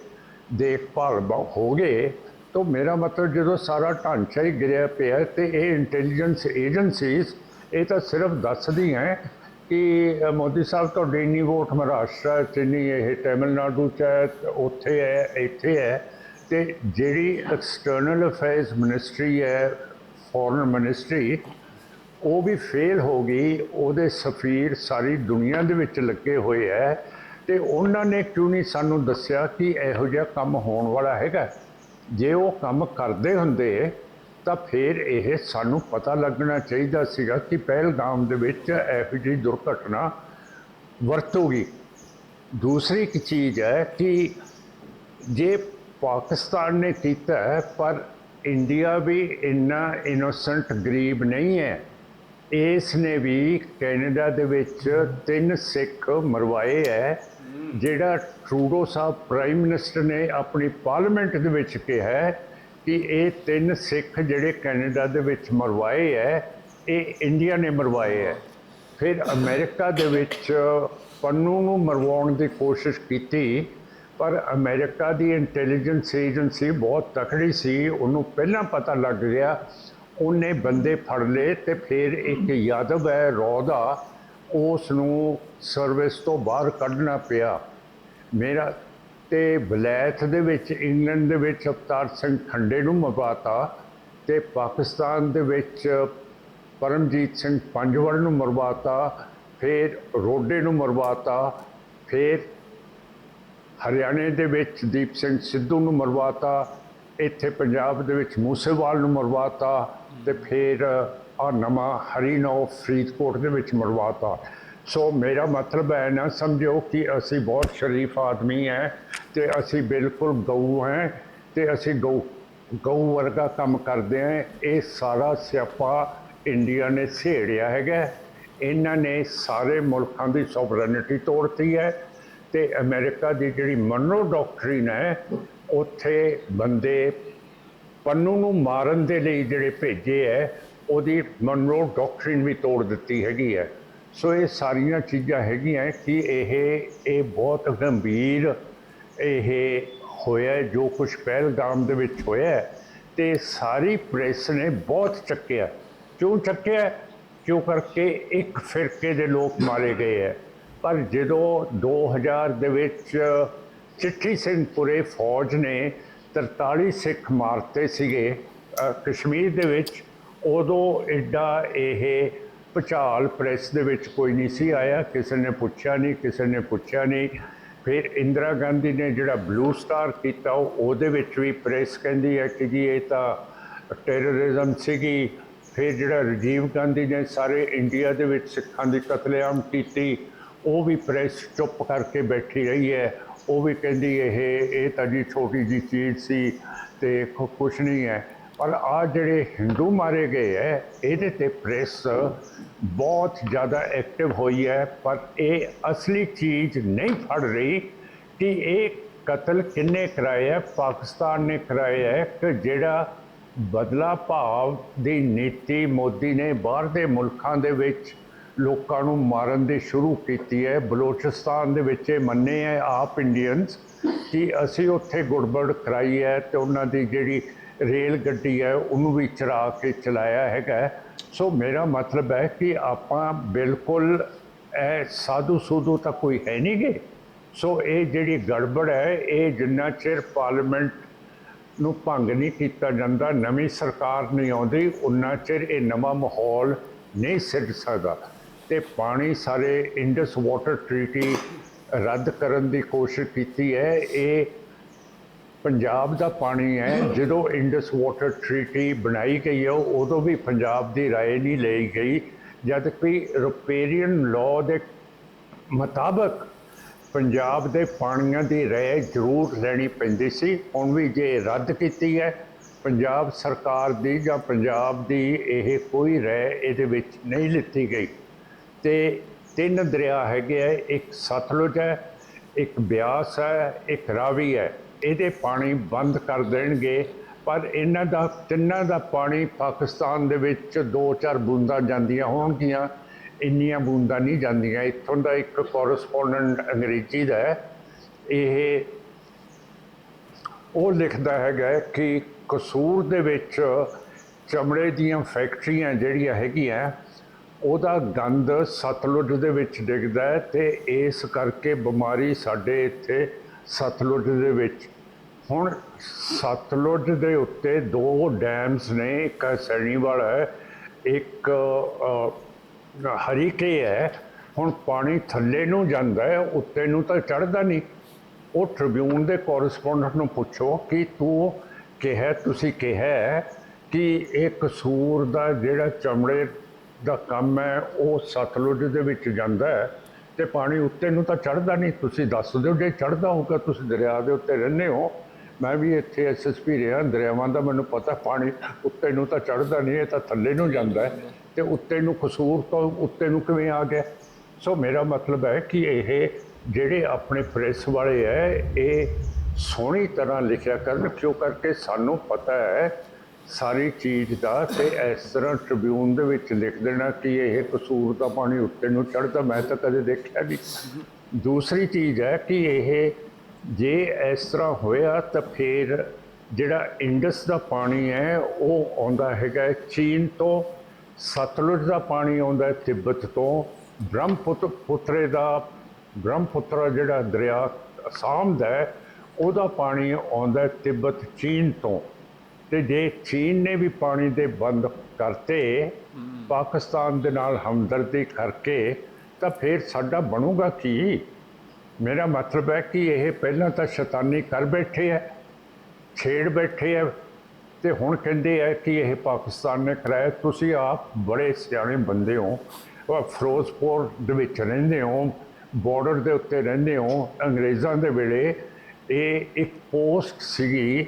ਦੇਖਭਾਲ ਹੋ ਗਏ। ਤਾਂ ਮੇਰਾ ਮਤਲਬ ਜਦੋਂ ਸਾਰਾ ਢਾਂਚਾ ਹੀ ਗਿਰਿਆ ਪਿਆ ਤੇ ਇਹ ਇੰਟੈਲੀਜੈਂਸ ਏਜੰਸੀਜ਼ ਇਹ ਤਾਂ ਸਿਰਫ ਦੱਸਦੀਆਂ ਹੈ ਕਿ ਮੋਦੀ ਸਾਹਿਬ ਤੁਹਾਡੀ ਇੰਨੀ ਵੋਟ ਮਹਾਰਾਸ਼ਟਰ ਚ ਨਹੀਂ ਇਹ ਤਾਮਿਲਨਾਡੂ ਚ ਹੈ, ਉੱਥੇ ਹੈ, ਇੱਥੇ ਹੈ। ਤੇ ਜਿਹੜੀ ਐਕਸਟਰਨਲ ਅਫੇਅਰਸ ਮਿਨਿਸਟਰੀ ਹੈ ਫੋਰਨ ਮਿਨਿਸਟਰੀ ਉਹ ਵੀ ਫੇਲ ਹੋ ਗਈ। ਉਹਦੇ ਸਫੀਰ ਸਾਰੀ ਦੁਨੀਆ ਦੇ ਵਿੱਚ ਲੱਗੇ ਹੋਏ ਹੈ ਤੇ ਉਹਨਾਂ ਨੇ ਕਿਉਂ ਨਹੀਂ ਸਾਨੂੰ ਦੱਸਿਆ ਕਿ ਇਹੋ ਜਿਹਾ ਕੰਮ ਹੋਣ ਵਾਲਾ ਹੈਗਾ? ਜੇ ਉਹ ਕੰਮ ਕਰਦੇ ਹੁੰਦੇ, ਤਾਂ ਫਿਰ ਇਹ ਸਾਨੂੰ ਪਤਾ ਲੱਗਣਾ ਚਾਹੀਦਾ ਸੀਗਾ ਕਿ ਪਹਿਲਗਾਮ ਦੇ ਵਿੱਚ ਇਹੋ ਜਿਹੀ ਦੁਰਘਟਨਾ ਵਰਤੂਗੀ। ਦੂਸਰੀ ਇੱਕ ਚੀਜ਼ ਹੈ ਕਿ ਜੇ ਪਾਕਿਸਤਾਨ ਨੇ ਕੀਤਾ ਪਰ ਇੰਡੀਆ ਵੀ ਇੰਨਾ ਇਨੋਸੈਂਟ ਗਰੀਬ ਨਹੀਂ ਹੈ। ਇਸ ਨੇ ਵੀ ਕੈਨੇਡਾ ਦੇ ਵਿੱਚ ਤਿੰਨ ਸਿੱਖ ਮਰਵਾਏ ਹੈ, ਜਿਹੜਾ ਟਰੂਡੋ ਸਾਹਿਬ ਪ੍ਰਾਈਮ ਮਿਨਿਸਟਰ ਨੇ ਆਪਣੀ ਪਾਰਲੀਮੈਂਟ ਦੇ ਵਿੱਚ ਕਿਹਾ ਕਿ ਇਹ ਤਿੰਨ ਸਿੱਖ ਜਿਹੜੇ ਕੈਨੇਡਾ ਦੇ ਵਿੱਚ ਮਰਵਾਏ ਹੈ, ਇਹ ਇੰਡੀਆ ਨੇ ਮਰਵਾਏ ਹੈ। ਫਿਰ ਅਮਰੀਕਾ ਦੇ ਵਿੱਚ ਪੰਨੂ ਨੂੰ ਮਰਵਾਉਣ ਦੀ ਕੋਸ਼ਿਸ਼ ਕੀਤੀ ਪਰ ਅਮਰੀਕਾ ਦੀ ਇੰਟੈਲੀਜੈਂਸ ਏਜੰਸੀ ਬਹੁਤ ਤਕੜੀ ਸੀ, ਉਹਨੂੰ ਪਹਿਲਾਂ ਪਤਾ ਲੱਗ ਗਿਆ ਉਹਨੇ ਬੰਦੇ ਫੜ ਲਏ ਤੇ ਫਿਰ ਇੱਕ ਯਾਦਵ ਹੈ, ਰੌ ਦਾ ਉਸ ਨੂੰ ਸਰਵਿਸ ਤੋਂ ਬਾਹਰ ਕੱਢਣਾ ਪਿਆ। ਮੇਰਾ ਤੇ ਵਲੈਤ ਦੇ ਵਿੱਚ, ਇੰਗਲੈਂਡ ਦੇ ਵਿੱਚ ਅਵਤਾਰ ਸਿੰਘ ਖੰਡੇ ਨੂੰ ਮਰਵਾਤਾ ਤੇ ਪਾਕਿਸਤਾਨ ਦੇ ਵਿੱਚ ਪਰਮਜੀਤ ਸਿੰਘ ਪੰਜਵੜ ਨੂੰ ਮਰਵਾਤਾ, ਫਿਰ ਰੋਡੇ ਨੂੰ ਮਰਵਾਤਾ, ਫਿਰ ਹਰਿਆਣੇ ਦੇ ਵਿੱਚ ਦੀਪ ਸਿੰਘ ਸਿੱਧੂ ਨੂੰ ਮਰਵਾਤਾ, ਇੱਥੇ ਪੰਜਾਬ ਦੇ ਵਿੱਚ ਮੂਸੇਵਾਲ ਨੂੰ ਮਰਵਾਤਾ ਤੇ ਫਿਰ ਆ ਨਵਾਂ ਹਰੀਨੋ ਫਰੀਦਕੋਟ ਦੇ ਵਿੱਚ ਮਰਵਾਤਾ। ਸੋ ਮੇਰਾ ਮਤਲਬ ਹੈ ਨਾ ਸਮਝੋ ਕਿ ਅਸੀਂ ਬਹੁਤ ਸ਼ਰੀਫ ਆਦਮੀ ਹੈ ਤੇ ਅਸੀਂ ਬਿਲਕੁਲ ਗਊ ਹੈ ਤੇ ਅਸੀਂ ਗਊ ਗਊ ਵਰਗਾ ਕੰਮ ਕਰਦੇ ਹਾਂ। ਇਹ ਸਾਰਾ ਸਿਆਪਾ ਇੰਡੀਆ ਨੇ ਸੇੜਿਆ ਹੈਗਾ। ਇਹਨਾਂ ਨੇ ਸਾਰੇ ਮੁਲਕਾਂ ਦੀ ਸੋਵਰਨਿਟੀ ਤੋੜਤੀ ਹੈ। ਤੇ ਅਮਰੀਕਾ ਦੀ ਜਿਹੜੀ ਮਨੋ ਡਾਕਟਰੀਨ ਹੈ ਉੱਥੇ ਬੰਦੇ ਪੰਨੂ ਨੂੰ ਮਾਰਨ ਦੇ ਲਈ ਜਿਹੜੇ ਭੇਜੇ ਹੈ ਉਹਦੀ ਮਨਰੋ ਡਾਕਟਰੀਨ ਵੀ ਤੋੜ ਦਿੱਤੀ ਹੈਗੀ ਹੈ। ਸੋ ਇਹ ਸਾਰੀਆਂ ਚੀਜ਼ਾਂ ਹੈਗੀਆਂ ਕਿ ਇਹ ਇਹ ਬਹੁਤ ਗੰਭੀਰ ਇਹ ਹੋਇਆ ਜੋ ਕੁਝ ਪਹਿਲਗਾਮ ਦੇ ਵਿੱਚ ਹੋਇਆ ਹੈ, ਤੇ ਸਾਰੀ ਪ੍ਰੈਸ ਨੇ ਬਹੁਤ ਚੱਕਿਆ। ਕਿਉਂ ਚੱਕਿਆ? ਕਿਉਂ ਕਰਕੇ ਇੱਕ ਫਿਰਕੇ ਦੇ ਲੋਕ ਮਾਰੇ ਗਏ ਹੈ? ਪਰ ਜਦੋਂ 2000 ਦੇ ਵਿੱਚ ਚਿੱਠੀ ਸਿੰਘਪੁਰੇ ਫੌਜ ਨੇ 43 ਸਿੱਖ ਮਾਰਤੇ ਸੀਗੇ ਕਸ਼ਮੀਰ ਦੇ ਵਿੱਚ, ਉਦੋਂ ਐਡਾ ਇਹ ਭੁਚਾਲ ਪ੍ਰੈਸ ਦੇ ਵਿੱਚ ਕੋਈ ਨਹੀਂ ਸੀ ਆਇਆ, ਕਿਸੇ ਨੇ ਪੁੱਛਿਆ ਨਹੀਂ, ਕਿਸੇ ਨੇ ਪੁੱਛਿਆ ਨਹੀਂ। ਫਿਰ ਇੰਦਰਾ ਗਾਂਧੀ ਨੇ ਜਿਹੜਾ ਬਲੂ ਸਟਾਰ ਕੀਤਾ, ਉਹਦੇ ਵਿੱਚ ਵੀ ਪ੍ਰੈਸ ਕਹਿੰਦੀ ਹੈ ਕਿ ਜੀ ਇਹ ਤਾਂ ਟੈਰਰਿਜ਼ਮ ਸੀਗੀ। ਫਿਰ ਜਿਹੜਾ ਰਾਜੀਵ ਗਾਂਧੀ ਨੇ ਸਾਰੇ ਇੰਡੀਆ ਦੇ ਵਿੱਚ ਸਿੱਖਾਂ ਦੀ ਕਤਲੇਆਮ ਕੀਤੀ ਉਹ ਵੀ ਪ੍ਰੈਸ ਚੁੱਪ ਕਰਕੇ ਬੈਠੀ ਰਹੀ ਹੈ। ਉਹ ਵੀ ਕਹਿੰਦੀ ਇਹ ਇਹ ਤਾਂ ਜੀ ਛੋਟੀ ਜੀ ਚੀਜ਼ ਸੀ ਤੇ ਕੁਛ ਨਹੀਂ ਹੈ। ਪਰ ਆ ਜਿਹੜੇ ਹਿੰਦੂ ਮਾਰੇ ਗਏ ਹੈ, ਇਹਦੇ ਤੇ ਪ੍ਰੈਸ ਬਹੁਤ ਜ਼ਿਆਦਾ ਐਕਟਿਵ ਹੋਈ ਹੈ। ਪਰ ਇਹ ਅਸਲੀ ਚੀਜ਼ ਨਹੀਂ ਫੜ ਰਹੀ ਕਿ ਇਹ ਕਤਲ ਕਿੰਨੇ ਕਰਾਏ ਹੈ, ਪਾਕਿਸਤਾਨ ਨੇ ਕਰਾਏ ਹੈ ਕਿ ਜਿਹੜਾ ਬਦਲਾ ਭਾਵ ਦੀ ਨੀਤੀ ਮੋਦੀ ਨੇ ਬਾਹਰ ਦੇ ਮੁਲਕਾਂ ਦੇ ਵਿੱਚ ਲੋਕਾਂ ਨੂੰ ਮਾਰਨ ਦੀ ਸ਼ੁਰੂ ਕੀਤੀ ਹੈ। ਬਲੋਚਿਸਤਾਨ ਦੇ ਵਿੱਚ ਇਹ ਮੰਨੇ ਹੈ ਆਪ ਇੰਡੀਅਨਸ ਕਿ ਅਸੀਂ ਉੱਥੇ ਗੁੜਬੜ ਕਰਾਈ ਹੈ ਤੇ ਉਹਨਾਂ ਦੀ ਜਿਹੜੀ ਰੇਲ ਗੱਡੀ ਹੈ, ਉਹਨੂੰ ਵੀ ਚਰਾ ਕੇ ਚਲਾਇਆ ਹੈਗਾ ਸੋ ਮੇਰਾ ਮਤਲਬ ਹੈ ਕਿ ਆਪਾਂ ਬਿਲਕੁਲ ਇਹ ਸਾਧੂ ਸੂਧੂ ਤਾਂ ਕੋਈ ਹੈ ਨਹੀਂ ਗੇ। ਸੋ ਇਹ ਜਿਹੜੀ ਗੜਬੜ ਹੈ, ਇਹ ਜਿੰਨਾ ਚਿਰ ਪਾਰਲੀਮੈਂਟ ਨੂੰ ਭੰਗ ਨਹੀਂ ਕੀਤਾ ਜਾਂਦਾ, ਨਵੀਂ ਸਰਕਾਰ ਨਹੀਂ ਆਉਂਦੀ, ਉਨਾ ਚਿਰ ਇਹ ਨਵਾਂ ਮਾਹੌਲ ਨਹੀਂ ਸਿੱਧ ਸਕਦਾ। ਤੇ ਪਾਣੀ ਸਾਰੇ ਇੰਡਸ ਵਾਟਰ ਟ੍ਰੀਟੀ ਰੱਦ ਕਰਨ ਦੀ ਕੋਸ਼ਿਸ਼ ਕੀਤੀ ਹੈ ਇਹ ਪੰਜਾਬ ਦਾ ਪਾਣੀ ਹੈ ਜਦੋਂ ਇੰਡਸ ਵਾਟਰ ਟ੍ਰੀਟੀ ਬਣਾਈ ਗਈ ਹੈ ਉਦੋਂ ਵੀ ਪੰਜਾਬ ਦੀ رائے ਨਹੀਂ ਲਈ ਗਈ ਜਦ ਕਿ ਰੁਪੇਰੀਅਨ ਲਾਅ ਦੇ ਮੁਤਾਬਕ ਪੰਜਾਬ ਦੇ ਪਾਣੀਆਂ ਦੀ ਰਾਏ ਜ਼ਰੂਰ ਲੈਣੀ ਪੈਂਦੀ ਸੀ ਹੁਣ ਵੀ ਜੇ ਰੱਦ ਕੀਤੀ ਹੈ ਪੰਜਾਬ ਸਰਕਾਰ ਦੀ ਜਾਂ ਪੰਜਾਬ ਦੀ ਇਹ ਕੋਈ ਰਾਏ ਇਹਦੇ ਵਿੱਚ ਨਹੀਂ ਲਿੱਤੀ ਗਈ ਤੇ ਤਿੰਨ ਦਰਿਆ ਹੈਗੇ ਹੈ ਇੱਕ ਸਤਲੁਜ ਹੈ, ਇੱਕ ਬਿਆਸ ਹੈ, ਇੱਕ ਰਾਵੀ ਹੈ। ਇਹਦੇ ਪਾਣੀ ਬੰਦ ਕਰ ਦੇਣਗੇ, ਪਰ ਇਹਨਾਂ ਦਾ, ਤਿੰਨਾਂ ਦਾ ਪਾਣੀ ਪਾਕਿਸਤਾਨ ਦੇ ਵਿੱਚ ਦੋ ਚਾਰ ਬੂੰਦਾਂ ਜਾਂਦੀਆਂ ਹੋਣਗੀਆਂ। ਇੰਨੀਆਂ ਬੂੰਦਾਂ ਨਹੀਂ ਜਾਂਦੀਆਂ। ਇੱਥੋਂ ਦਾ ਇੱਕ ਕੋਰਸਪੋਂਡੈਂਟ ਅੰਗਰੇਜ਼ੀ ਦਾ ਇਹ, ਉਹ ਲਿਖਦਾ ਹੈਗਾ ਕਿ ਕਸੂਰ ਦੇ ਵਿੱਚ ਚਮੜੇ ਦੀਆਂ ਫੈਕਟਰੀਆਂ ਜਿਹੜੀਆਂ ਹੈਗੀਆਂ ਉਹਦਾ ਗੰਦ ਸਤਲੁਜ ਦੇ ਵਿੱਚ ਡਿੱਗਦਾ ਹੈ ਤੇ ਇਸ ਕਰਕੇ ਬਿਮਾਰੀ ਸਾਡੇ ਇੱਥੇ ਸਤਲੁਜ ਦੇ ਵਿੱਚ। ਹੁਣ ਸਤਲੁਜ ਦੇ ਉੱਤੇ ਦੋ ਡੈਮਸ ਨੇ, ਇੱਕ ਸੈਣੀ ਵਾਲਾ ਹੈ, ਇੱਕ ਹਰੀਕੇ ਹੈ। ਹੁਣ ਪਾਣੀ ਥੱਲੇ ਨੂੰ ਜਾਂਦਾ ਹੈ, ਉੱਤੇ ਨੂੰ ਤਾਂ ਚੜਦਾ ਨਹੀਂ। ਉਹ ਟ੍ਰਿਬਿਊਨ ਦੇ ਕੋਰਸਪੋਂਡੈਂਟ ਨੂੰ ਪੁੱਛੋ ਕਿ ਤੂੰ ਕਿਹਾ, ਤੁਸੀਂ ਕਿਹਾ ਕਿ ਇਹ ਕਸੂਰ ਦਾ ਜਿਹੜਾ ਚਮੜੇ ਦਾ ਕੰਮ ਹੈ, ਉਹ ਸਤਲੁਜ ਦੇ ਵਿੱਚ ਜਾਂਦਾ ਹੈ ਤੇ ਪਾਣੀ ਉੱਤੇ ਨੂੰ ਤਾਂ ਚੜਦਾ ਨਹੀਂ। ਤੁਸੀਂ ਦੱਸ ਦਿਓ, ਜੇ ਚੜਦਾ ਹੋਊਗਾ ਤੁਸੀਂ ਦਰਿਆ ਦੇ ਉੱਤੇ ਰਹਿੰਦੇ ਹੋ। ਮੈਂ ਵੀ ਇੱਥੇ ਐਸਐਸਪੀ ਰਿਹਾ, ਦਰਿਆਵਾਂ ਦਾ ਮੈਨੂੰ ਪਤਾ, ਪਾਣੀ ਉੱਤੇ ਨੂੰ ਤਾਂ ਚੜਦਾ ਨਹੀਂ, ਇਹ ਤਾਂ ਥੱਲੇ ਨੂੰ ਜਾਂਦਾ ਹੈ ਤੇ ਉੱਤੇ ਨੂੰ ਕਸੂਰ ਤੋਂ ਉੱਤੇ ਨੂੰ ਕਿਵੇਂ ਆ ਗਿਆ? ਸੋ ਮੇਰਾ ਮਤਲਬ ਹੈ ਕਿ ਇਹ ਜਿਹੜੇ ਆਪਣੇ ਪ੍ਰੈਸ ਵਾਲੇ ਹੈ, ਇਹ ਸੋਹਣੀ ਤਰ੍ਹਾਂ ਲਿਖਿਆ ਕਰਨ, ਕਿਉਂ ਕਰਕੇ ਸਾਨੂੰ ਪਤਾ ਹੈ ਸਾਰੀ ਚੀਜ਼ ਦਾ ਤੇ ਇਸ ਤਰ੍ਹਾਂ ਟ੍ਰਿਬਿਊਨ ਦੇ ਵਿੱਚ ਲਿਖ ਦੇਣਾ ਕਿ ਇਹ ਕਸੂਰ ਦਾ ਪਾਣੀ ਉੱਤੇ ਨੂੰ ਚੜਦਾ ਮੈਂ ਤਾਂ ਕਦੇ ਦੇਖਿਆ ਨਹੀਂ। ਦੂਸਰੀ ਚੀਜ਼ ਹੈ ਕਿ ਇਹ ਜੇ ਇਸ ਤਰ੍ਹਾਂ ਹੋਇਆ ਤਾਂ ਫਿਰ ਜਿਹੜਾ ਇੰਡਸ ਦਾ ਪਾਣੀ ਹੈ, ਉਹ ਆਉਂਦਾ ਹੈਗਾ ਚੀਨ ਤੋਂ, ਸਤਲੁਜ ਦਾ ਪਾਣੀ ਆਉਂਦਾ ਤਿੱਬਤ ਤੋਂ ਬ੍ਰਹਮਪੁੱਤਰ ਪੁੱਤਰੇ ਦਾ, ਬ੍ਰਹਮਪੁੱਤਰ ਜਿਹੜਾ ਦਰਿਆ ਅਸਾਮ ਦਾ ਉਹਦਾ ਪਾਣੀ ਆਉਂਦਾ ਤਿੱਬਤ, ਚੀਨ ਤੋਂ। ਤੇ ਜੇ ਚੀਨ ਨੇ ਵੀ ਪਾਣੀ ਦੇ ਬੰਦ ਕਰਤੇ ਪਾਕਿਸਤਾਨ ਦੇ ਨਾਲ ਹਮਦਰਦੀ ਕਰਕੇ ਤਾਂ ਫਿਰ ਸਾਡਾ ਬਣੂਗਾ ਕੀ? ਮੇਰਾ ਮਤਲਬ ਹੈ ਕਿ ਇਹ ਪਹਿਲਾਂ ਤਾਂ ਸ਼ੈਤਾਨੀ ਕਰ ਬੈਠੇ ਹੈ ਛੇੜ ਬੈਠੇ ਹੈ ਤੇ ਹੁਣ ਕਹਿੰਦੇ ਹੈ ਕਿ ਇਹ ਪਾਕਿਸਤਾਨ ਨੇ ਕਰਾਇਆ। ਤੁਸੀਂ ਆਪ ਬੜੇ ਸਿਆਣੇ ਬੰਦੇ ਹੋ ਉਹ ਫਿਰੋਜ਼ਪੁਰ ਦੇ ਵਿੱਚ ਰਹਿੰਦੇ ਹੋ ਬਾਰਡਰ ਦੇ ਉੱਤੇ ਰਹਿੰਦੇ ਹੋ ਅੰਗਰੇਜ਼ਾਂ ਦੇ ਵੇਲੇ ਇਹ ਇੱਕ ਪੋਸਟ ਸੀਗੀ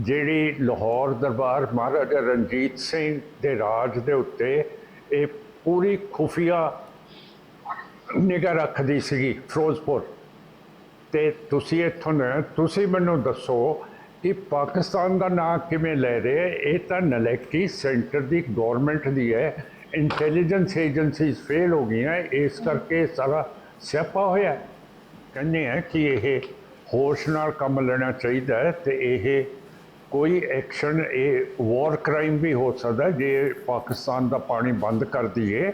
ਜਿਹੜੀ ਲਾਹੌਰ ਦਰਬਾਰ ਮਹਾਰਾਜਾ ਰਣਜੀਤ ਸਿੰਘ ਦੇ ਰਾਜ ਦੇ ਉੱਤੇ ਇਹ ਪੂਰੀ ਖੁਫੀਆ ਨਿਗਾਹ ਰੱਖਦੀ ਸੀਗੀ ਫਿਰੋਜ਼ਪੁਰ। ਤੇ ਤੁਸੀਂ ਇੱਥੋਂ ਤੁਸੀਂ ਮੈਨੂੰ ਦੱਸੋ ਕਿ ਪਾਕਿਸਤਾਨ ਦਾ ਨਾਂ ਕਿਵੇਂ ਲੈ ਰਹੇ ਇਹ ਤਾਂ ਨਲੈਕੀ ਸੈਂਟਰ ਦੀ ਗਵਰਨਮੈਂਟ ਦੀ ਹੈ। ਇੰਟੈਲੀਜੈਂਸ ਏਜੰਸੀਜ਼ ਫੇਲ ਹੋ ਗਈਆਂ, ਇਸ ਕਰਕੇ ਸਾਰਾ ਸਿਆਪਾ ਹੋਇਆ ਕਹਿੰਦੇ ਆ ਕਿ ਇਹ ਹੋਸ਼ ਨਾਲ ਕੰਮ ਲੈਣਾ ਚਾਹੀਦਾ ਹੈ ਤੇ ਇਹ ਕੋਈ ਐਕਸ਼ਨ, ਇਹ ਵਾਰ ਕ੍ਰਾਈਮ ਵੀ ਹੋ ਸਕਦਾ ਜੇ ਪਾਕਿਸਤਾਨ ਦਾ ਪਾਣੀ ਬੰਦ ਕਰ ਦਈਏ,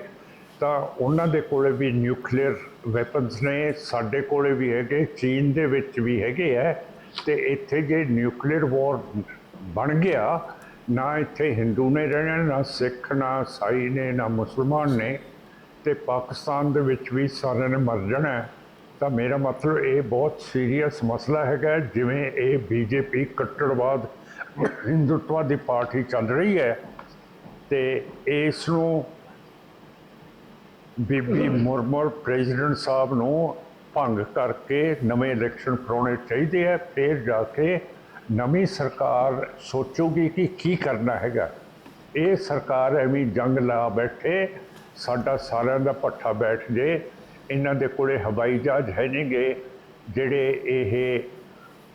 ਤਾਂ ਉਹਨਾਂ ਦੇ ਕੋਲੇ ਵੀ ਨਿਊਕਲੀਅਰ ਵੈਪਨਸ ਨੇ, ਸਾਡੇ ਕੋਲੇ ਵੀ ਹੈਗੇ, ਚੀਨ ਦੇ ਵਿੱਚ ਵੀ ਹੈਗੇ ਹੈ ਤੇ ਇੱਥੇ ਜੇ ਨਿਊਕਲੀਅਰ ਵਾਰ ਬਣ ਗਿਆ, ਨਾ ਇੱਥੇ ਹਿੰਦੂ ਨੇ ਰਹਿਣਾ, ਨਾ ਸਿੱਖ, ਨਾ ਸਾਈ ਨੇ, ਨਾ ਮੁਸਲਮਾਨ ਨੇ, ਤੇ ਪਾਕਿਸਤਾਨ ਦੇ ਵਿੱਚ ਵੀ ਸਾਰਿਆਂ ਨੇ ਮਰ ਜਾਣਾ, ਤਾਂ ਮੇਰਾ ਮਤਲਬ ਇਹ ਬਹੁਤ ਸੀਰੀਅਸ ਮਸਲਾ ਹੈਗਾ, ਜਿਵੇਂ ਇਹ ਬੀਜੇਪੀ ਕੱਟੜਵਾਦ ਹਿੰਦੂਤਵਾਦੀ ਪਾਰਟੀ ਚੱਲ ਰਹੀ ਹੈ ਤੇ ਇਸ ਨੂੰ ਬੀਬੀ ਮੁਰਮੁਰ ਪ੍ਰੈਜ਼ੀਡੈਂਟ ਸਾਹਿਬ ਨੂੰ ਭੰਗ ਕਰਕੇ ਨਵੇਂ ਇਲੈਕਸ਼ਨ ਕਰਾਉਣੇ ਚਾਹੀਦੇ ਹੈ ਫਿਰ ਜਾ ਕੇ ਨਵੀਂ ਸਰਕਾਰ ਸੋਚੂਗੀ ਕਿ ਕੀ ਕਰਨਾ ਹੈਗਾ। ਇਹ ਸਰਕਾਰ ਐਵੇਂ ਜੰਗ ਲਾ ਬੈਠੇ, ਸਾਡਾ ਸਾਰਿਆਂ ਦਾ ਪੱਠਾ ਬੈਠ ਜੇ, ਇਹਨਾਂ ਦੇ ਕੋਲੇ ਹਵਾਈ ਜਹਾਜ਼ ਹੈ ਨਹੀਂਗੇ ਜਿਹੜੇ ਇਹ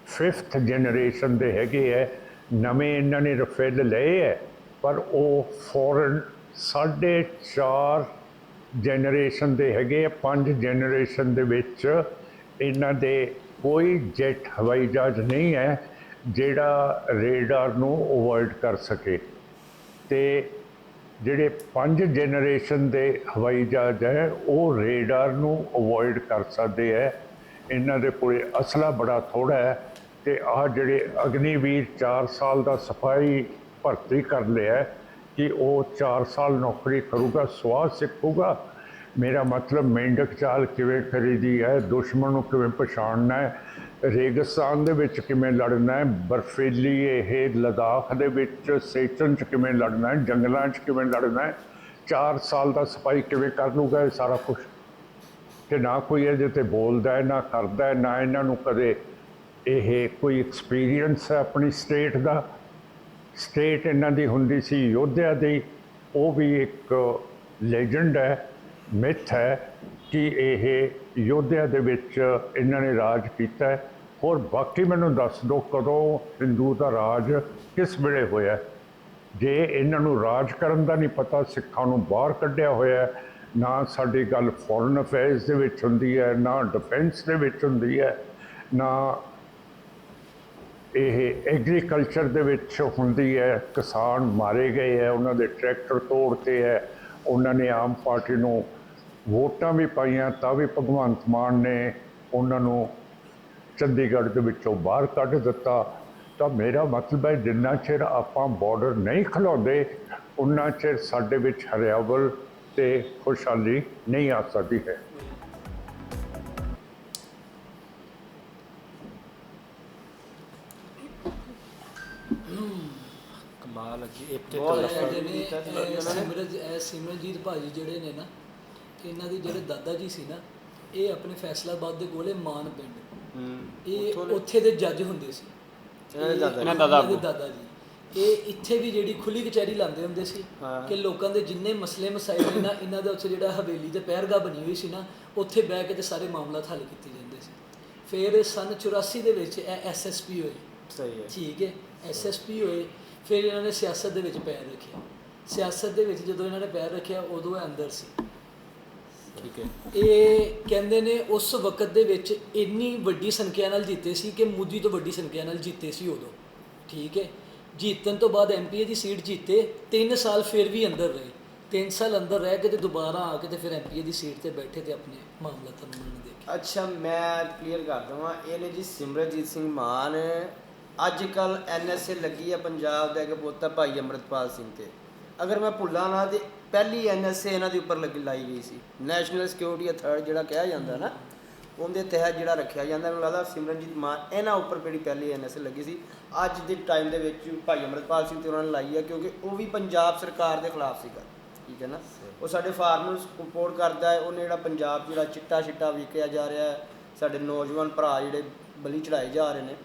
ਫਿਫਥ ਜਨਰੇਸ਼ਨ ਦੇ ਹੈਗੇ ਹੈ ਨਵੇਂ ਇਹਨਾਂ ਨੇ ਰਫੇਲ ਲਏ ਹੈ, ਪਰ ਉਹ ਫੋਰਨ ਸਾਢੇ ਚਾਰ ਜਨਰੇਸ਼ਨ ਦੇ ਹੈਗੇ ਆ, ਪੰਜ ਜਨਰੇਸ਼ਨ ਦੇ ਵਿੱਚ ਇਹਨਾਂ ਦੇ ਕੋਈ ਜੈਟ ਹਵਾਈ ਜਹਾਜ਼ ਨਹੀਂ ਹੈ, ਜਿਹੜਾ ਰੇਡਾਰ ਨੂੰ ਅਵੋਇਡ ਕਰ ਸਕੇ। ਤੇ ਜਿਹੜੇ ਪੰਜ ਜਨਰੇਸ਼ਨ ਦੇ ਹਵਾਈ ਜਹਾਜ਼ ਹੈ, ਉਹ ਰੇਡਾਰ ਨੂੰ ਅਵੋਇਡ ਕਰ ਸਕਦੇ ਹੈ। ਇਹਨਾਂ ਦੇ ਕੋਲੇ ਅਸਲਾ ਬੜਾ ਥੋੜਾ ਹੈ ਤੇ ਆਹ ਜਿਹੜੇ ਅਗਨੀਵੀਰ 4 ਸਾਲ ਦਾ ਸਫ਼ਾਈ ਭਰਤੀ ਕਰ ਲਿਆ ਕਿ ਉਹ 4 ਸਾਲ ਨੌਕਰੀ ਕਰੂਗਾ ਸਵਾਦ ਸਿੱਖੂਗਾ। ਮੇਰਾ ਮਤਲਬ ਮੇਂਢਕ ਚਾਲ ਕਿਵੇਂ ਖਰੀਦੀ ਹੈ, ਦੁਸ਼ਮਣ ਨੂੰ ਕਿਵੇਂ ਪਛਾਣਨਾ ਹੈ, ਰੇਗਿਸਤਾਨ ਦੇ ਵਿੱਚ ਕਿਵੇਂ ਲੜਨਾ ਹੈ, ਬਰਫੀਲੀ ਇਹ ਲਦਾਖ ਦੇ ਵਿੱਚ, ਸੇਚਨ ਚ ਕਿਵੇਂ ਲੜਨਾ ਹੈ, ਜੰਗਲਾਂ 'ਚ ਕਿਵੇਂ ਲੜਨਾ ਹੈ 4 ਸਾਲ ਦਾ ਸਫ਼ਾਈ ਕਿਵੇਂ ਕਰ ਲੂਗਾ ਇਹ ਸਾਰਾ ਕੁਝ ਤੇ ਨਾ ਕੋਈ ਇਹਦੇ ਤੇ ਬੋਲਦਾ ਹੈ, ਨਾ ਕਰਦਾ ਹੈ, ਨਾ ਇਹਨਾਂ ਨੂੰ ਕਦੇ ਇਹ ਕੋਈ ਐਕਸਪੀਰੀਅੰਸ ਹੈ ਆਪਣੀ ਸਟੇਟ ਦਾ? ਸਟੇਟ ਇਹਨਾਂ ਦੀ ਹੁੰਦੀ ਸੀ ਯੋਧਿਆ ਦੀ, ਉਹ ਵੀ ਇੱਕ ਲੈਜੈਂਡ ਹੈ ਮਿਥ ਹੈ ਕਿ ਇਹ ਯੋਧਿਆ ਦੇ ਵਿੱਚ ਇਹਨਾਂ ਨੇ ਰਾਜ ਕੀਤਾ ਹੈ। ਹੋਰ ਬਾਕੀ ਮੈਨੂੰ ਦੱਸ ਦਿਓ ਕਦੋਂ ਹਿੰਦੂ ਦਾ ਰਾਜ ਕਿਸ ਵੇਲੇ ਹੋਇਆ ਜੇ ਇਹਨਾਂ ਨੂੰ ਰਾਜ ਕਰਨ ਦਾ ਨਹੀਂ ਪਤਾ, ਸਿੱਖਾਂ ਨੂੰ ਬਾਹਰ ਕੱਢਿਆ ਹੋਇਆ ਨਾ ਸਾਡੀ ਗੱਲ ਫੋਰਨ ਅਫੇਅਰਸ ਦੇ ਵਿੱਚ ਹੁੰਦੀ ਹੈ, ਨਾ ਡਿਫੈਂਸ ਦੇ ਵਿੱਚ ਹੁੰਦੀ ਹੈ, ਨਾ ਇਹ ਐਗਰੀਕਲਚਰ ਦੇ ਵਿੱਚ ਹੁੰਦੀ ਹੈ, ਕਿਸਾਨ ਮਾਰੇ ਗਏ ਹੈ, ਉਹਨਾਂ ਦੇ ਟਰੈਕਟਰ ਤੋੜਤੇ ਹੈ, ਉਹਨਾਂ ਨੇ ਆਮ ਪਾਰਟੀ ਨੂੰ ਵੋਟਾਂ ਵੀ ਪਾਈਆਂ, ਤਾਂ ਵੀ ਭਗਵੰਤ ਮਾਨ ਨੇ ਉਹਨਾਂ ਨੂੰ ਚੰਡੀਗੜ੍ਹ ਦੇ ਵਿੱਚੋਂ ਬਾਹਰ ਕੱਢ ਦਿੱਤਾ। ਤਾਂ ਮੇਰਾ ਮਤਲਬ ਹੈ, ਜਿੰਨਾ ਚਿਰ ਆਪਾਂ ਬਾਰਡਰ ਨਹੀਂ ਖਲਾਉਂਦੇ, ਉਨਾ ਚਿਰ ਸਾਡੇ ਵਿੱਚ ਹਰਿਆਵਲ ਤੇ ਖੁਸ਼ਹਾਲੀ ਨਹੀਂ ਆ ਸਕਦੀ ਹੈ। ਕਮਾਲ ਅੱਗੇ ਇੱਕ ਤੇ ਬਹੁਤ ਕਲਰ ਅੱਛਾ। ਨੇ ਕੀਤਾ ਸੀ ਉਹਨਾਂ ਨੇ। ਸਿਮਰਜ ਇਹ ਸਿਮਰਨਜੀਤ ਭਾਜੀ ਜਿਹੜੇ ਨੇ ਨਾ ਇਹਨਾਂ ਦੇ ਜਿਹੜੇ ਦਾਦਾ ਜੀ ਸੀ ਨਾ ਇਹ ਆਪਣੇ ਫੈਸਲਾਬਾਦ ਦੇ ਕੋਲੇ ਮਾਨ ਪਿੰਡ ਹੂੰ ਇਹ ਉੱਥੋਂ ਦੇ- ਜੱਜ ਹੁੰਦੇ ਸੀ ਇਹਨਾਂ ਦਾਦਾ ਜੀ। ਦਾਦਾ ਇਹ ਇੱਥੇ ਵੀ ਜਿਹੜੀ ਖੁੱਲੀ ਕਚਹਿਰੀ ਲਾਉਂਦੇ ਹੁੰਦੇ ਸੀ। ਕਿ ਲੋਕਾਂ ਦੇ ਜਿੰਨੇ ਮਸਲੇ ਮਸਾਇਲ ਨੇ ਨਾ ਇਹਨਾਂ ਦਾ ਉੱਥੇ ਜਿਹੜਾ ਹਵੇਲੀ ਤੇ ਪਹਿਰਗਾ ਬਣੀ ਹੋਈ ਸੀ ਨਾ ਉੱਥੇ ਬਹਿ ਕੇ ਤੇ ਸਾਰੇ ਮਾਮਲਾ ਹੱਲ ਕੀਤੇ ਜਾਂਦੇ ਸੀ ਫਿਰ ਸਨ 84 ਦੇ ਵਿੱਚ ਇਹ ਐਸਐਸਪੀ ਹੋਏ ਸਹੀ ਹੈ ਠੀਕ ਹੈ ਐਸਐਸਪੀ ਹੋਏ ਫਿਰ ਇਹਨਾਂ ਨੇ ਸਿਆਸਤ ਦੇ ਵਿੱਚ ਪੈਰ ਰੱਖਿਆ। ਸਿਆਸਤ ਦੇ ਵਿੱਚ ਜਦੋਂ ਇਹਨਾਂ ਨੇ ਪੈਰ ਰੱਖਿਆ ਉਦੋਂ ਇਹ ਅੰਦਰ ਸੀ। ਠੀਕ ਹੈ। ਇਹ ਕਹਿੰਦੇ ਨੇ ਉਸ ਵਕਤ ਦੇ ਵਿੱਚ ਇੰਨੀ ਵੱਡੀ ਸੰਖਿਆ ਨਾਲ ਜਿੱਤੇ ਸੀ ਕਿ ਮੋਦੀ ਤੋਂ ਵੱਡੀ ਸੰਖਿਆ ਨਾਲ ਜਿੱਤੇ ਸੀ ਉਦੋਂ। ਠੀਕ ਹੈ। ਜਿੱਤਣ ਤੋਂ ਬਾਅਦ ਐਮਪੀਏ ਦੀ ਸੀਟ ਜਿੱਤੇ 3 ਸਾਲ ਫਿਰ ਵੀ ਅੰਦਰ ਰਹੇ। 3 ਸਾਲ ਅੰਦਰ ਰਹਿ ਕੇ ਤੇ ਦੁਬਾਰਾ ਆ ਕੇ ਤੇ ਫਿਰ ਐਮਪੀਏ ਦੀ ਸੀਟ ਤੇ ਬੈਠੇ ਤੇ ਆਪਣੇ ਮਾਮਲਾ ਤੁਹਾਨੂੰ ਦੇਖਿਆ। ਅੱਛਾ ਮੈਂ ਕਲੀਅਰ ਕਰ ਦਵਾਂ। ਇਹ ਨੇ ਜੀ ਸਿਮਰਜੀਤ ਸਿੰਘ ਮਾਨ ਅੱਜ ਕੱਲ ਐਨਐਸਏ ਲੱਗੀ ਹੈ ਪੰਜਾਬ ਦਾ ਇੱਕ ਪੋਤਾ ਭਾਈ ਅੰਮ੍ਰਿਤਪਾਲ ਸਿੰਘ ਤੇ। ਅਗਰ ਮੈਂ ਭੁੱਲਾਂ ਨਾ ਤੇ ਪਹਿਲੀ ਐਨਐਸਏ ਇਹਨਾਂ ਦੇ ਉੱਪਰ ਲੱਗੀ ਲਾਈ ਗਈ ਸੀ। ਨੈਸ਼ਨਲ ਸਿਕਿਉਰਿਟੀ ਅਥਾਰਟੀ ਜਿਹੜਾ ਕਿਹਾ ਜਾਂਦਾ ਨਾ, ਉਹਦੇ ਤਹਿਤ ਜਿਹੜਾ ਰੱਖਿਆ ਜਾਂਦਾ, ਮੈਨੂੰ ਲੱਗਦਾ ਸਿਮਰਨਜੀਤ ਮਾਨ ਇਹਨਾਂ ਉੱਪਰ ਜਿਹੜੀ ਪਹਿਲੀ ਐਨਐਸਏ ਲੱਗੀ ਸੀ। ਅੱਜ ਦੇ ਟਾਈਮ ਦੇ ਵਿੱਚ ਭਾਈ ਅੰਮ੍ਰਿਤਪਾਲ ਸਿੰਘ ਤੇ ਉਹਨਾਂ ਨੇ ਲਾਈ ਹੈ ਕਿਉਂਕਿ ਉਹ ਵੀ ਪੰਜਾਬ ਸਰਕਾਰ ਦੇ ਖਿਲਾਫ ਸੀਗਾ। ਠੀਕ ਹੈ ਨਾ? ਉਹ ਸਾਡੇ ਫਾਰਮਰਸ ਸਪੋਰਟ ਕਰਦਾ ਹੈ, ਉਹਨੇ ਜਿਹੜਾ ਪੰਜਾਬ 'ਚ ਜਿਹੜਾ ਚਿੱਟਾ ਚਿੱਟਾ ਵਿਕਿਆ ਜਾ ਰਿਹਾ ਹੈ, ਸਾਡੇ ਨੌਜਵਾਨ ਭਰਾ ਜਿਹੜੇ ਬਲੀ ਚੜਾਏ ਜਾ ਰਹੇ ਨੇ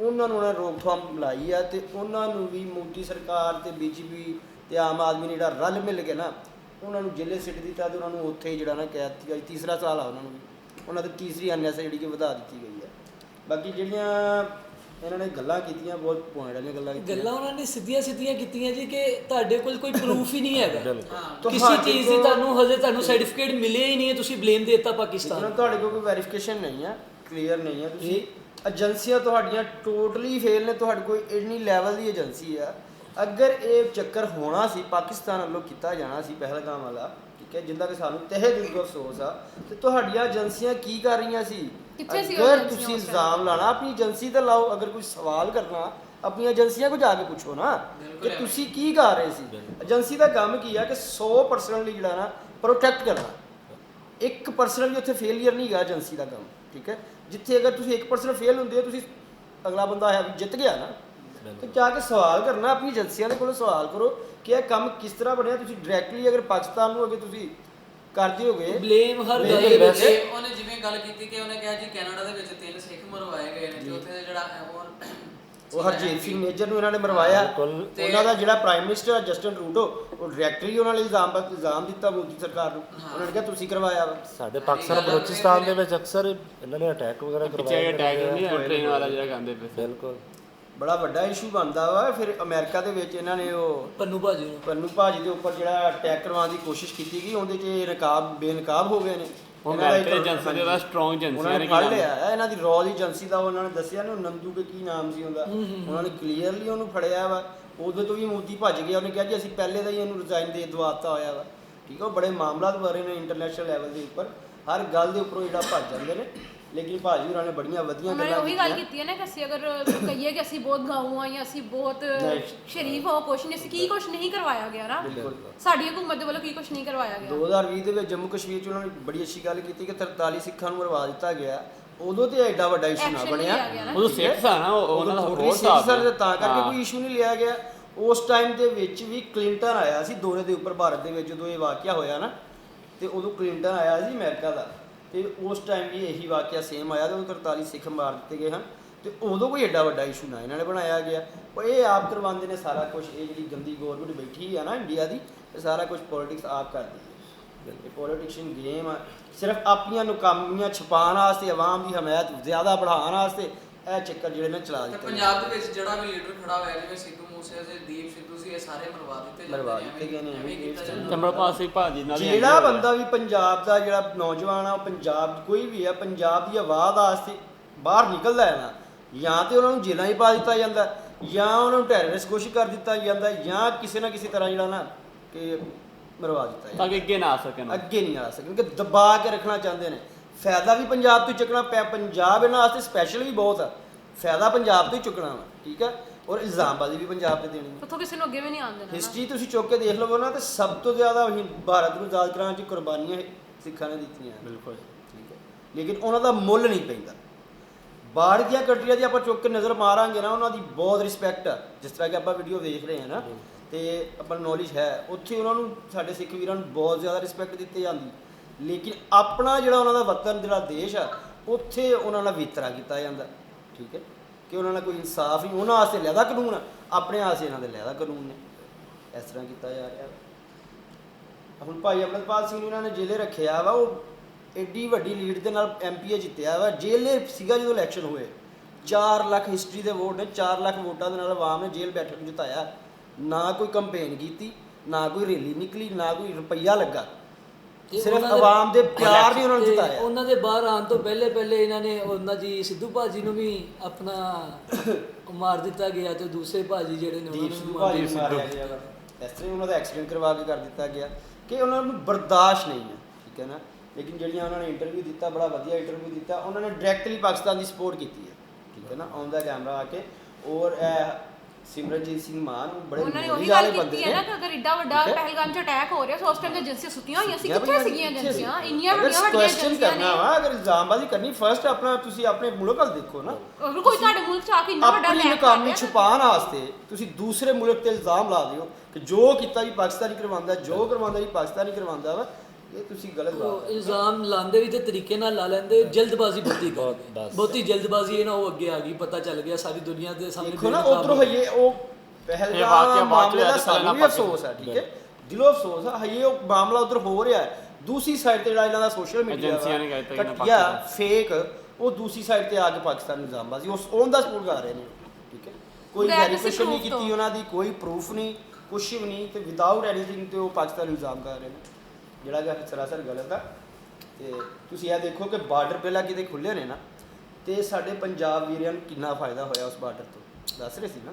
ਉਹਨਾਂ ਨੂੰ ਉਹਨਾਂ ਰੋਕਥਾਮ ਲਾਈ ਹੈ ਤੇ ਉਹਨਾਂ ਨੂੰ ਵੀ ਮੋਦੀ ਸਰਕਾਰ ਤੇ ਬੀਜੇਪੀ ਤੇ ਆਮ ਆਦਮੀ ਨੇ ਜਿਹੜਾ ਰਲ ਮਿਲ ਕੇ ਨਾ ਉਹਨਾਂ ਨੂੰ ਜੇਲੇ ਸਿੱਟ ਦਿੱਤਾ ਤੇ ਉਹਨਾਂ ਨੂੰ ਉੱਥੇ ਹੀ ਜਿਹੜਾ ਨਾ ਕਹਿ ਦਿੱਤੀ ਗਈ ਤੀਸਰਾ ਸਾਲ ਆ ਉਹਨਾਂ ਨੂੰ ਉਹਨਾਂ ਦੀ ਤੀਸਰੀ ਐਨਐਸ ਜਿਹੜੀ ਕਿ ਵਧਾ ਦਿੱਤੀ ਗਈ ਹੈ ਬਾਕੀ ਜਿਹੜੀਆਂ ਇਹਨਾਂ ਨੇ ਗੱਲਾਂ ਕੀਤੀਆਂ ਬਹੁਤ ਪੁਆਇੰਟ ਵਾਲੀਆਂ ਗੱਲਾਂ ਕੀਤੀਆਂ। ਗੱਲਾਂ ਉਹਨਾਂ ਨੇ ਸਿੱਧੀਆਂ ਸਿੱਧੀਆਂ ਕੀਤੀਆਂ ਜੀ ਕਿ ਤੁਹਾਡੇ ਕੋਲ ਕੋਈ ਪ੍ਰੂਫ ਹੀ ਨਹੀਂ ਹੈਗਾ। ਕਿਸੇ ਚੀਜ਼ ਦੀ ਤੁਹਾਨੂੰ ਹਜੇ ਤੁਹਾਨੂੰ ਸਰਟੀਫਿਕੇਟ ਮਿਲਿਆ ਹੀ ਨਹੀਂ ਹੈ ਤੁਸੀਂ ਬਲੇਮ ਦੇਤਾ ਪਾਕਿਸਤਾਨ ਤੁਹਾਡੇ ਕੋਲ ਕੋਈ ਵੈਰੀਫਿਕੇਸ਼ਨ ਨਹੀਂ ਹੈ ਕਲੀਅਰ ਨਹੀਂ ਹੈ ਤੁਸੀਂ ਏਜੰਸੀਆਂ ਤੁਹਾਡੀਆਂ ਟੋਟਲੀ ਫੇਲ ਨੇ ਤੁਹਾਡੀ ਕੋਈ ਇੰਨੀ ਲੈਵਲ ਦੀ ਏਜੰਸੀ ਆ। ਅਗਰ ਇਹ ਚੱਕਰ ਹੋਣਾ ਸੀ ਪਾਕਿਸਤਾਨ ਵੱਲੋਂ ਕੀਤਾ ਜਾਣਾ ਸੀ ਪਹਿਲਗਾਮ ਵਾਲਾ ਠੀਕ ਹੈ ਜਿੰਦਾ ਕਿ ਸਾਨੂੰ ਤਹਿ ਦਿਲ ਤੋਂ ਅਫਸੋਸ ਆ ਤੇ ਤੁਹਾਡੀਆਂ ਏਜੰਸੀਆਂ ਕੀ ਕਰ ਰਹੀਆਂ ਸੀ? ਕਿੱਥੇ ਸੀ ਉਹ ਅਗਰ ਏਜੰਸੀਆਂ ਤੁਸੀਂ ਉਸ? ਇਲਜ਼ਾਮ ਲਾਣਾ ਆਪਣੀ ਏਜੰਸੀ ਤੇ ਲਾਓ ਅਗਰ ਕੋਈ ਸਵਾਲ ਕਰਨਾ ਆਪਣੀ ਏਜੰਸੀਆਂ ਕੋ ਜਾ ਕੇ ਪੁੱਛੋ ਨਾ ਕਿ ਤੁਸੀਂ ਕੀ ਕਰ ਰਹੇ ਸੀ? ਏਜੰਸੀ ਦਾ ਕੰਮ ਕੀ ਆ ਕਿ 100% ਲਈ ਜਿਹੜਾ ਨਾ ਪ੍ਰੋਟੈਕਟ ਕਰਨਾ। ਇੱਕ ਪਰਸਨ ਵੀ ਉੱਥੇ ਫੇਲਿਅਰ ਨਹੀਂ ਗਾ ਏਜੰਸੀ ਦਾ ਕੰਮ ਠੀਕ ਹੈ? ਜਿੱਥੇ ਅਗਰ ਤੁਸੀਂ 1% ਫੇਲ ਹੁੰਦੇ ਹੋ ਤੁਸੀਂ ਅਗਲਾ ਬੰਦਾ ਹੈ ਵੀ ਜਿੱਤ ਗਿਆ ਨਾ ਤੇ ਜਾ ਕੇ ਸਵਾਲ ਕਰਨਾ ਆਪਣੀ ਏਜੰਸੀਆਂ ਦੇ ਕੋਲੋਂ ਸਵਾਲ ਕਰੋ ਕਿ ਇਹ ਕੰਮ ਕਿਸ ਤਰ੍ਹਾਂ ਬਣਿਆ ਤੁਸੀਂ ਡਾਇਰੈਕਟਲੀ ਅਗਰ ਪਾਕਿਸਤਾਨ ਨੂੰ ਅਗੇ ਤੁਸੀਂ ਕਰਦੇ ਹੋਗੇ ਬਲੇਮ ਹਰ ਗੱਲ ਦੇ ਵਿੱਚ ਉਹਨੇ ਜਿਵੇਂ ਗੱਲ ਕੀਤੀ ਕਿ ਉਹਨੇ ਕਿਹਾ ਜੀ ਕੈਨੇਡਾ ਦੇ ਵਿੱਚ ਤਿੰਨ ਸਿੱਖ ਮਰਵਾਏ ਗਏ ਨੇ ਤੇ ਉੱਥੇ ਦਾ ਜਿਹੜਾ ਉਹ ਉਹ ਹਰਜੀਤ ਸਿੰਘ ਮੇਜਰ ਨੂੰ ਇਹਨਾਂ ਨੇ ਮਰਵਾਇਆ। ਉਹਨਾਂ ਦਾ ਜਿਹੜਾ ਪ੍ਰਾਈਮ ਮਿਨਿਸਟਰ ਜਸਟਨ ਟਰੂਡੋ ਉਹ ਡਾਇਰੈਕਟਲੀ ਉਹਨਾਂ ਨੇ ਇਲਜ਼ਾਮ ਇਲਜ਼ਾਮ ਦਿੱਤਾ ਮੋਦੀ ਸਰਕਾਰ ਨੂੰ। ਉਹਨਾਂ ਨੇ ਕਿਹਾ ਤੁਸੀਂ ਕਰਵਾਇਆ ਵਾ। ਸਾਡੇ ਪਾਕਿਸਤਾਨ ਬਲੋਚਿਸਤਾਨ ਦੇ ਵਿੱਚ ਅਕਸਰ ਇਹਨਾਂ ਨੇ ਅਟੈਕ ਵਗੈਰਾ ਕਰਵਾਏ ਅਟੈਕ ਨਹੀਂ ਟ੍ਰੇਨ ਵਾਲਾ ਜਿਹੜਾ ਕਹਿੰਦੇ ਪਏ ਬਿਲਕੁਲ। ਬੜਾ ਵੱਡਾ ਇਸ਼ੂ ਬਣਦਾ ਵਾ। ਫਿਰ ਅਮਰੀਕਾ ਦੇ ਵਿੱਚ ਇਹਨਾਂ ਨੇ ਉਹ ਪੰਨੂ ਭਾਜੀ ਨੂੰ। ਪੰਨੂ ਭਾਜੀ ਦੇ ਉੱਪਰ ਜਿਹੜਾ ਅਟੈਕ ਕਰਵਾਉਣ ਦੀ ਕੋਸ਼ਿਸ਼ ਕੀਤੀ ਗਈ ਉਹਦੇ 'ਚ ਨਕਾਬ ਬੇਨਕਾਬ ਹੋ ਗਏ ਨੇ। ਉਹ ਇਹਨਾਂ ਦਾ ਏਜੰਸੀ ਦੇ ਉਹਦਾ strong ਏਜੰਸੀ ਉਹਨਾਂ ਨੇ ਫੜ ਲਿਆ। ਇਹਨਾਂ ਦੀ ਰॉयल ਏਜੰਸੀ ਦਾ ਉਹਨਾਂ ਨੇ ਦੱਸਿਆ ਨਾ ਨੰਦੂ ਕੇ ਕੀ ਨਾਮ ਸੀ ਉਹਦਾ। ਉਹਨਾਂ ਨੇ ਕਲੀਅਰਲੀ ਉਹਨੂੰ ਫੜਿਆ ਵਾ। ਉਦੋਂ ਤੋਂ ਵੀ ਮੋਦੀ ਭੱਜ ਗਿਆ। ਉਹਨੇ ਕਿਹਾ ਜੀ ਅਸੀਂ ਪਹਿਲੇ ਦਾ ਹੀ ਇਹਨੂੰ ਰਿਜ਼ਾਈਨ ਦੇ ਦਵਾਤਾ ਹੋਇਆ ਵਾ। ਠੀਕ ਆ ਬੜੇ ਮਾਮਲਾਤ ਬਾਰੇ ਨੇ ਇੰਟਰਨੈਸ਼ਨਲ ਲੈਵਲ ਦੇ ਉੱਪਰ। ਹਰ ਗੱਲ ਦੇ ਉੱਪਰੋਂ ਜਿਹੜਾ ਭੱਜ ਜਾਂਦੇ ਨੇ। ਲੇਕਿਨ ਭਾਜੀ ਹੋਰਾਂ ਨੇ ਬੜੀਆਂ ਵਧੀਆ ਉਹਨਾਂ ਨੇ ਗੱਲਾਂ ਉਹੀ ਗੱਲ ਕੀਤੀਆਂ। ਕੀਤੀ ਹੈ ਨਾ ਕਿ ਅਸੀਂ ਅਗਰ ਕਹੀਏ ਕਿ ਅਸੀਂ ਬਹੁਤ ਗਾਉਂ ਆ ਜਾਂ ਅਸੀਂ ਬਹੁਤ। ਸ਼ਰੀਫ ਹਾਂ ਕੁਛ ਨਹੀਂ ਅਸੀਂ ਕੀ ਕੁਛ ਨਹੀਂ ਕਰਵਾਇਆ ਗਿਆ ਨਾ? ਬਿਲਕੁਲ। ਸਾਡੀ ਹਕੂਮਤ ਦੇ ਵੱਲੋਂ ਕੀ ਕੁਛ ਨਹੀਂ ਕਰਵਾਇਆ ਗਿਆ? 2020 ਦੇ ਵਿੱਚ ਜੰਮੂ ਕਸ਼ਮੀਰ 'ਚ ਉਹਨਾਂ ਨੇ ਬੜੀ ਅੱਛੀ ਗੱਲ ਕੀਤੀ ਕਿ 43 ਸਿੱਖਾਂ ਨੂੰ ਮਰਵਾ ਦਿੱਤਾ ਗਿਆ। ਉਦੋਂ ਤੇ ਐਡਾ ਵੱਡਾ ਇਸ਼ੂ ਨਾ Action ਬਣਿਆ। ਗਿਆ ਨਾ। ਉਦੋਂ ਸਿੱਖ ਸਾ ਨਾ ਉਹ- ਉਹਨਾਂ ਦਾ ਹੋਰ ਸਿੱਖ ਸਾਥ ਸਨ ਤੇ ਕਰਕੇ। ਕੋਈ ਇਸ਼ੂ ਨਹੀਂ ਲਿਆ ਗਿਆ। ਉਸ ਟਾਈਮ ਦੇ ਵਿੱਚ ਵੀ ਕਲਿੰਟਨ ਆਇਆ ਸੀ ਦੌਰੇ ਦੇ ਉੱਪਰ ਭਾਰਤ ਦੇ ਵਿੱਚ ਜਦੋਂ ਇਹ ਵਾਕਿਆ ਹੋਇਆ ਨਾ ਤੇ ਉਦੋਂ ਕਲਿੰਟਨ ਆਇਆ ਸੀ ਅਮਰੀਕਾ ਦਾ। ਤੇ ਉਸ ਟਾਈਮ ਵੀ ਇਹੀ ਵਾਕਿਆ ਸੇਮ ਆਇਆ ਤੇ ਉਹ 43 ਸਿੱਖ ਮਾਰ ਦਿੱਤੇ ਗਏ ਹਨ ਤੇ ਉਦੋਂ ਕੋਈ ਐਡਾ ਵੱਡਾ ਇਸ਼ੂ ਨਾ ਇਹਨਾਂ ਨੇ ਬਣਾਇਆ ਗਿਆ। ਉਹ ਇਹ ਆਪ ਕਰਵਾਉਂਦੇ ਨੇ ਸਾਰਾ ਕੁਝ ਇਹ ਜਿਹੜੀ ਗੰਦੀ ਗਵਰਨਮੈਂਟ ਬੈਠੀ ਆ ਨਾ ਇੰਡੀਆ ਦੀ ਇਹ ਸਾਰਾ ਕੁਝ ਪੋਲਿਟਿਕਸ ਆਪ ਕਰਦੀ ਹੈ। ਇਹ ਪੋਲਿਟਿਕਸ਼ਨ ਗੇਮ ਆ। ਸਿਰਫ ਆਪਣੀਆਂ ਨੁਕਾਮੀਆਂ ਛੁਪਾਉਣ ਵਾਸਤੇ ਆਵਾਮ ਦੀ ਹਮਾਇਤ ਜ਼ਿਆਦਾ ਵਧਾਉਣ ਵਾਸਤੇ ਇਹ ਚੱਕਰ ਜਿਹੜੇ ਨੇ ਚਲਾ ਦਿੱਤੇ। ਪੰਜਾਬ ਦੇ ਵਿੱਚ ਜਿਹੜਾ ਵੀ ਲੀਡਰ ਖੜਾ ਹੋਇਆ ਜਿਵੇਂ ਸਿੱਧੂ ਮੂਸੇ ਤੇ ਦੀਪ ਸਿੱਧੂ ਸੀ ਇਹ ਸਾਰੇ ਮਰਵਾ ਦਿੱਤੇ ਜਾਂਦੇ ਮਰਵਾ ਨੇ, ਦਿੱਤੇ ਗਏ ਨੇ, ਐਵੇਂ ਐਵੇਂ ਕੀਤਾ ਜਾਂਦਾ। ਕਮਰਪਾਲ ਸਿੰਘ ਭਾਜੀ ਨਾਲ ਹੀ ਜਿਹੜਾ। ਬੰਦਾ ਵੀ ਪੰਜਾਬ ਦਾ ਜਿਹੜਾ ਨੌਜਵਾਨ ਆ ਉਹ ਪੰਜਾਬ ਕੋਈ ਵੀ ਆ ਪੰਜਾਬ ਦੀ ਆਵਾਜ਼ ਬਾਹਰ ਨਿਕਲਦਾ ਹੈ ਨਾ ਜਾਂ ਤੇ ਉਹਨਾਂ ਨੂੰ ਜੇਲ੍ਹਾਂ 'ਚ ਪਾ ਦਿੱਤਾ ਜਾਂਦਾ ਜਾਂ ਉਹਨਾਂ ਨੂੰ ਟੈਰਰਿਸਟ ਕਰ ਦਿੱਤਾ ਜਾਂਦਾ ਜਾਂ ਕਿਸੇ ਨਾ ਕਿਸੇ ਤਰ੍ਹਾਂ ਜਿਹੜਾ ਨਾ ਕਿ ਮਰਵਾ ਦਿੱਤਾ ਜਾਂਦਾ। ਤਾਂ ਕਿ ਅੱਗੇ ਨਾ ਆ ਸਕਣ ਅੱਗੇ ਨਹੀਂ ਆ ਸਕਣ ਕਿ ਦਬਾ ਕੇ ਰੱਖਣਾ ਚਾਹੁੰਦੇ ਨੇ। ਫਾਇਦਾ ਵੀ ਪੰਜਾਬ ਤੋਂ ਹੀ ਚੁੱਕਣਾ ਪਿਆ ਪੰਜਾਬ ਇਹਨਾਂ ਵਾਸਤੇ ਸਪੈਸ਼ਲ ਵੀ ਬਹੁਤ ਆ। ਫਾਇਦਾ ਪੰਜਾਬ ਤੋਂ ਹੀ ਚੁੱਕਣਾ ਵਾ ਠੀਕ ਆ? ਔਰ ਇਲਜ਼ਾਮਬਾਜ਼ੀ ਵੀ ਪੰਜਾਬ ਤੇ ਦੇਣੀ ਉੱਥੋਂ ਕਿਸੇ ਨੂੰ ਅੱਗੇ ਵੀ ਨਹੀਂ ਆਉਣ ਦੇਣਾ ਨਾ। ਹਿਸਟਰੀ ਤੁਸੀਂ ਚੁੱਕ ਕੇ ਦੇਖ ਲਵੋ ਨਾ ਤੇ ਸਭ ਤੋਂ ਜ਼ਿਆਦਾ ਹੀ ਭਾਰਤ ਨੂੰ ਆਜ਼ਾਦ ਕਰਾਉਣ 'ਚ ਕੁਰਬਾਨੀਆਂ ਸਿੱਖਾਂ ਨੇ ਦਿੱਤੀਆਂ। ਬਿਲਕੁਲ। ਠੀਕ ਹੈ। ਲੇਕਿਨ ਉਹਨਾਂ ਦਾ ਮੁੱਲ ਨਹੀਂ ਪੈਂਦਾ। ਬਾਹਰ ਦੀਆਂ ਕੰਟਰੀਆਂ ਦੀ ਆਪਾਂ ਚੁੱਕ ਕੇ ਨਜ਼ਰ ਮਾਰਾਂਗੇ ਨਾ ਉਹਨਾਂ ਦੀ ਬਹੁਤ ਰਿਸਪੈਕਟ ਆ। ਜਿਸ ਤਰ੍ਹਾਂ ਕਿ ਆਪਾਂ ਵੀਡੀਓ ਵੇਖ ਰਹੇ ਹਾਂ ਨਾ ਤੇ ਆਪਾਂ ਨੌਲੇਜ ਹੈ। ਉੱਥੇ ਉਹਨਾਂ ਨੂੰ ਸਾਡੇ ਸਿੱਖ ਵੀਰਾਂ ਨੂੰ ਬਹੁਤ ਜ਼ਿਆਦਾ ਰਿਸਪੈਕਟ ਦਿੱਤੀ ਜਾਂਦੀ। ਲੇਕਿਨ ਆਪਣਾ ਜਿਹੜਾ ਉਹਨਾਂ ਦਾ ਵਤਨ ਜਿਹੜਾ ਦੇਸ਼ ਆ ਉੱਥੇ ਉਹਨਾਂ ਨਾਲ ਵਿਤਕਰਾ ਕੀਤਾ ਜਾਂਦਾ। ਠੀਕ ਹੈ। ਕਿ ਉਹਨਾਂ ਨਾਲ ਕੋਈ ਇਨਸਾਫ ਨਹੀਂ ਉਹਨਾਂ ਵਾਸਤੇ ਲੈਦਾ ਕਾਨੂੰਨ, ਆਪਣੇ ਵਾਸਤੇ ਇਹਨਾਂ ਦੇ ਲੈਦਾ ਕਾਨੂੰਨ ਨੇ। ਇਸ ਤਰ੍ਹਾਂ ਕੀਤਾ ਜਾ ਰਿਹਾ। ਹੁਣ ਭਾਈ ਅਮਰਪਾਲ ਸਿੰਘ ਨੂੰ ਇਹਨਾਂ ਨੇ ਜੇਲੇ ਰੱਖਿਆ ਵਾ, ਉਹ ਐਡੀ ਵੱਡੀ ਲੀਡ ਦੇ ਨਾਲ ਐਮਪੀਏ ਜਿੱਤਿਆ ਵਾ। ਜੇਲੇ ਸੀਗਾ ਜਦੋਂ ਇਲੈਕਸ਼ਨ ਹੋਏ। 4 ਲੱਖ ਹਿਸਟਰੀ ਦੇ ਵੋਟ ਨੇ 4 ਲੱਖ ਵੋਟਾਂ ਦੇ ਨਾਲ ਆਵਾਮ ਨੇ ਜੇਲ੍ਹ ਬੈਠਕ ਨੂੰ ਜਿਤਾਇਆ। ਨਾ ਕੋਈ ਕੰਪੇਨ ਕੀਤੀ, ਨਾ ਕੋਈ ਰੈਲੀ ਨਿਕਲੀ, ਨਾ ਕੋਈ ਰੁਪਈਆ ਲੱਗਾ। ਸਿਰਫ ਉਹਨਾਂ ਦੇ- ਆਵਾਮ ਦੇ ਪਿਆਰ ਨੇ ਉਹਨਾਂ ਨੂੰ ਤੇ ਜਿਤਾਇਆ। ਉਹਨਾਂ ਦੇ ਬਾਹਰ ਆਉਣ ਤੋਂ ਪਹਿਲੇ ਪਹਿਲੇ ਇਹਨਾਂ ਨੇ ਉਹਨਾਂ ਜੀ ਸਿੱਧੂ ਭਾਜੀ ਨੂੰ ਵੀ ਆਪਣਾ ਮਾਰ ਦਿੱਤਾ ਗਿਆ ਤੇ ਦੂਸਰੇ ਭਾਜੀ ਜਿਹੜੇ ਨੇ ਦੀਪ ਉਹਨਾਂ ਸਿੱਧੂ ਨੂੰ ਭਾਜੀ ਮਾਰ ਨੂੰ ਮਾਰਿਆ ਗਿਆ। ਵਾ। ਇਸ ਤਰ੍ਹਾਂ ਹੀ ਉਹਨਾਂ ਦਾ ਐਕਸੀਡੈਂਟ ਕਰਵਾ ਕੇ ਕਰ ਦਿੱਤਾ ਗਿਆ ਕਿ ਉਹਨਾਂ ਨੂੰ ਬਰਦਾਸ਼ਤ ਨਹੀਂ ਹੈ ਠੀਕ ਹੈ ਨਾ? ਲੇਕਿਨ ਜਿਹੜੀਆਂ ਉਹਨਾਂ ਨੇ ਇੰਟਰਵਿਊ ਦਿੱਤਾ ਬੜਾ ਵਧੀਆ ਇੰਟਰਵਿਊ ਦਿੱਤਾ ਉਹਨਾਂ ਨੇ ਡਾਇਰੈਕਟਲੀ ਪਾਕਿਸਤਾਨ ਦੀ ਸਪੋਰਟ ਕੀਤੀ ਹੈ ਠੀਕ ਹੈ ਨਾ? ਆਨ ਦਾ ਕੈਮਰਾ ਆ ਕੇ। ਔਰ ਇਹ ਸਿਮਰਨਜੀਤ ਸਿੰਘ ਮਾਨ ਬੜੇ ਉਹਨਾਂ ਨੇ ਉਹੀ ਗੱਲ ਕੀਤੀ ਹੈ ਨੇ ਕਿ ਅਗਰ ਇੱਡਾ ਵੱਡਾ। ਪਹਿਲਗਾਮ 'ਚ ਅਟੈਕ ਹੋ ਰਿਹਾ ਸੋ ਉਸ ਟਾਈਮ ਤੇ ਏਜੰਸੀਆਂ ਸੁੱਤੀਆਂ ਹੋਈਆਂ ਸੀ। ਕਿੱਥੇ ਸੀਗੀਆਂ ਏਜੰਸੀਆਂ? ਇੰਨੀਆਂ ਵੱਡੀਆਂ ਵੱਡੀਆਂ ਏਜੰਸੀਆਂ ਕਰਨਾ ਨੇ। ਵਾ ਅਗਰ ਇਲਜ਼ਾਮਬਾਜ਼ੀ ਕਰਨੀ ਫਰਸਟ ਆਪਣਾ ਤੁਸੀਂ ਆਪਣੇ ਮੁਲਕ ਵੱਲ ਦੇਖੋ ਨਾ। ਅਗਰ ਕੋਈ ਤੁਹਾਡੇ ਮੁਲਕ 'ਚ ਆ ਕੇ ਇੰਨਾ ਵੱਡਾ ਅਟੈਕ ਨਾਕਾਮੀ ਛੁਪਾਉਣ ਵਾਸਤੇ ਤੁਸੀਂ ਦੂਸਰੇ ਮੁਲਕ ਤੇ ਇਲਜ਼ਾਮ ਲਾ ਦਿਓ ਕਿ ਜੋ ਕੀਤਾ ਜੀ ਪਾਕਿਸਤਾਨੀ ਕਰਵਾਉਂਦਾ ਜੋ ਕਰਵਾਉਂਦਾ ਜੀ ਪਾਕਿਸਤਾਨੀ ਕਰਵਾਉਂਦਾ ਵਾ। ਇਹ ਤੁਸੀਂ ਗਲਤ ਉਹ ਬਾਤ ਹੈ ਇਲਜ਼ਾਮ ਲਾਉਂਦੇ ਵੀ ਤੇ ਤਰੀਕੇ ਨਾਲ ਲਾ ਲੈਂਦੇ ਜਲਦਬਾਜ਼ੀ ਬਹੁਤੀ ਕਰ ਬਹੁਤ- ਬਸ। ਬਹੁਤੀ ਜਲਦਬਾਜ਼ੀ ਇਹ ਨਾ ਉਹ ਅੱਗੇ ਆ ਗਈ ਪਤਾ ਚੱਲ ਗਿਆ ਸਾਰੀ ਦੁਨੀਆ ਦੇ ਸਾਹਮਣੇ ਦੇਖੋ ਨਾ ਉਧਰੋਂ। ਹਈਏ ਉਹ ਚ ਮਾਮਲੇ ਦਾ ਸਾਨੂੰ ਵੀ ਅਫਸੋਸ ਹੈ ਠੀਕ ਹੈ ਦਿਲੋਂ ਅਫਸੋਸ ਹੈ ਹਈਏ ਉਹ ਮਾਮਲਾ ਉਧਰ ਹੋ ਰਿਹਾ ਹੈ ਦੂਸਰੀ ਸਾਈਡ ਤੇ ਜਿਹੜਾ ਇਹਨਾਂ ਦਾ ਸੋਸ਼ਲ ਮੀਡੀਆ ਕਿ ਘਟੀਆ। ਫੇਕ ਉਹ ਦੂਸਰੀ ਸਾਈਡ ਤੇ ਆ ਕੇ ਪਾਕਿਸਤਾਨ ਨੂੰ ਇਲਜ਼ਾਮਬਾਜ਼ੀ ਉਸ ਔਨ ਦਾ ਸਪੋਰਟ ਕਰ ਰਹੇ ਨੇ ਠੀਕ ਹੈ ਕੋਈ ਵੈਰੀਫਿਕੇਸ਼ਨ ਨਹੀਂ ਕੀਤੀ। ਉਹਨਾਂ ਦੀ ਕੋਈ ਪ੍ਰੂਫ ਨਹੀਂ ਕੁਛ ਵੀ ਨਹੀਂ ਤੇ ਵਿਦਆਊਟ ਐਨੀਥਿੰਗ ਤੇ ਉਹ ਪਾਕਿਸਤਾਨ ਨੂੰ ਇਲਜ਼ਾਮ ਕਰ ਰਹੇ ਨੇ ਜਿਹੜਾ ਕਿ ਸਰਾਸਰ ਗਲਤ ਆ ਤੇ ਤੁਸੀਂ ਇਹ ਦੇਖੋ ਕਿ ਬਾਰਡਰ ਪਹਿਲਾਂ ਕਿਤੇ ਖੁੱਲੇ ਨੇ ਨਾ ਤੇ ਸਾਡੇ ਪੰਜਾਬ ਵੀਰਿਆਂ ਨੂੰ ਕਿੰਨਾ ਫਾਇਦਾ ਹੋਇਆ ਉਸ ਬਾਰਡਰ ਤੋਂ। ਦੱਸ ਰਹੇ ਸੀ ਨਾ?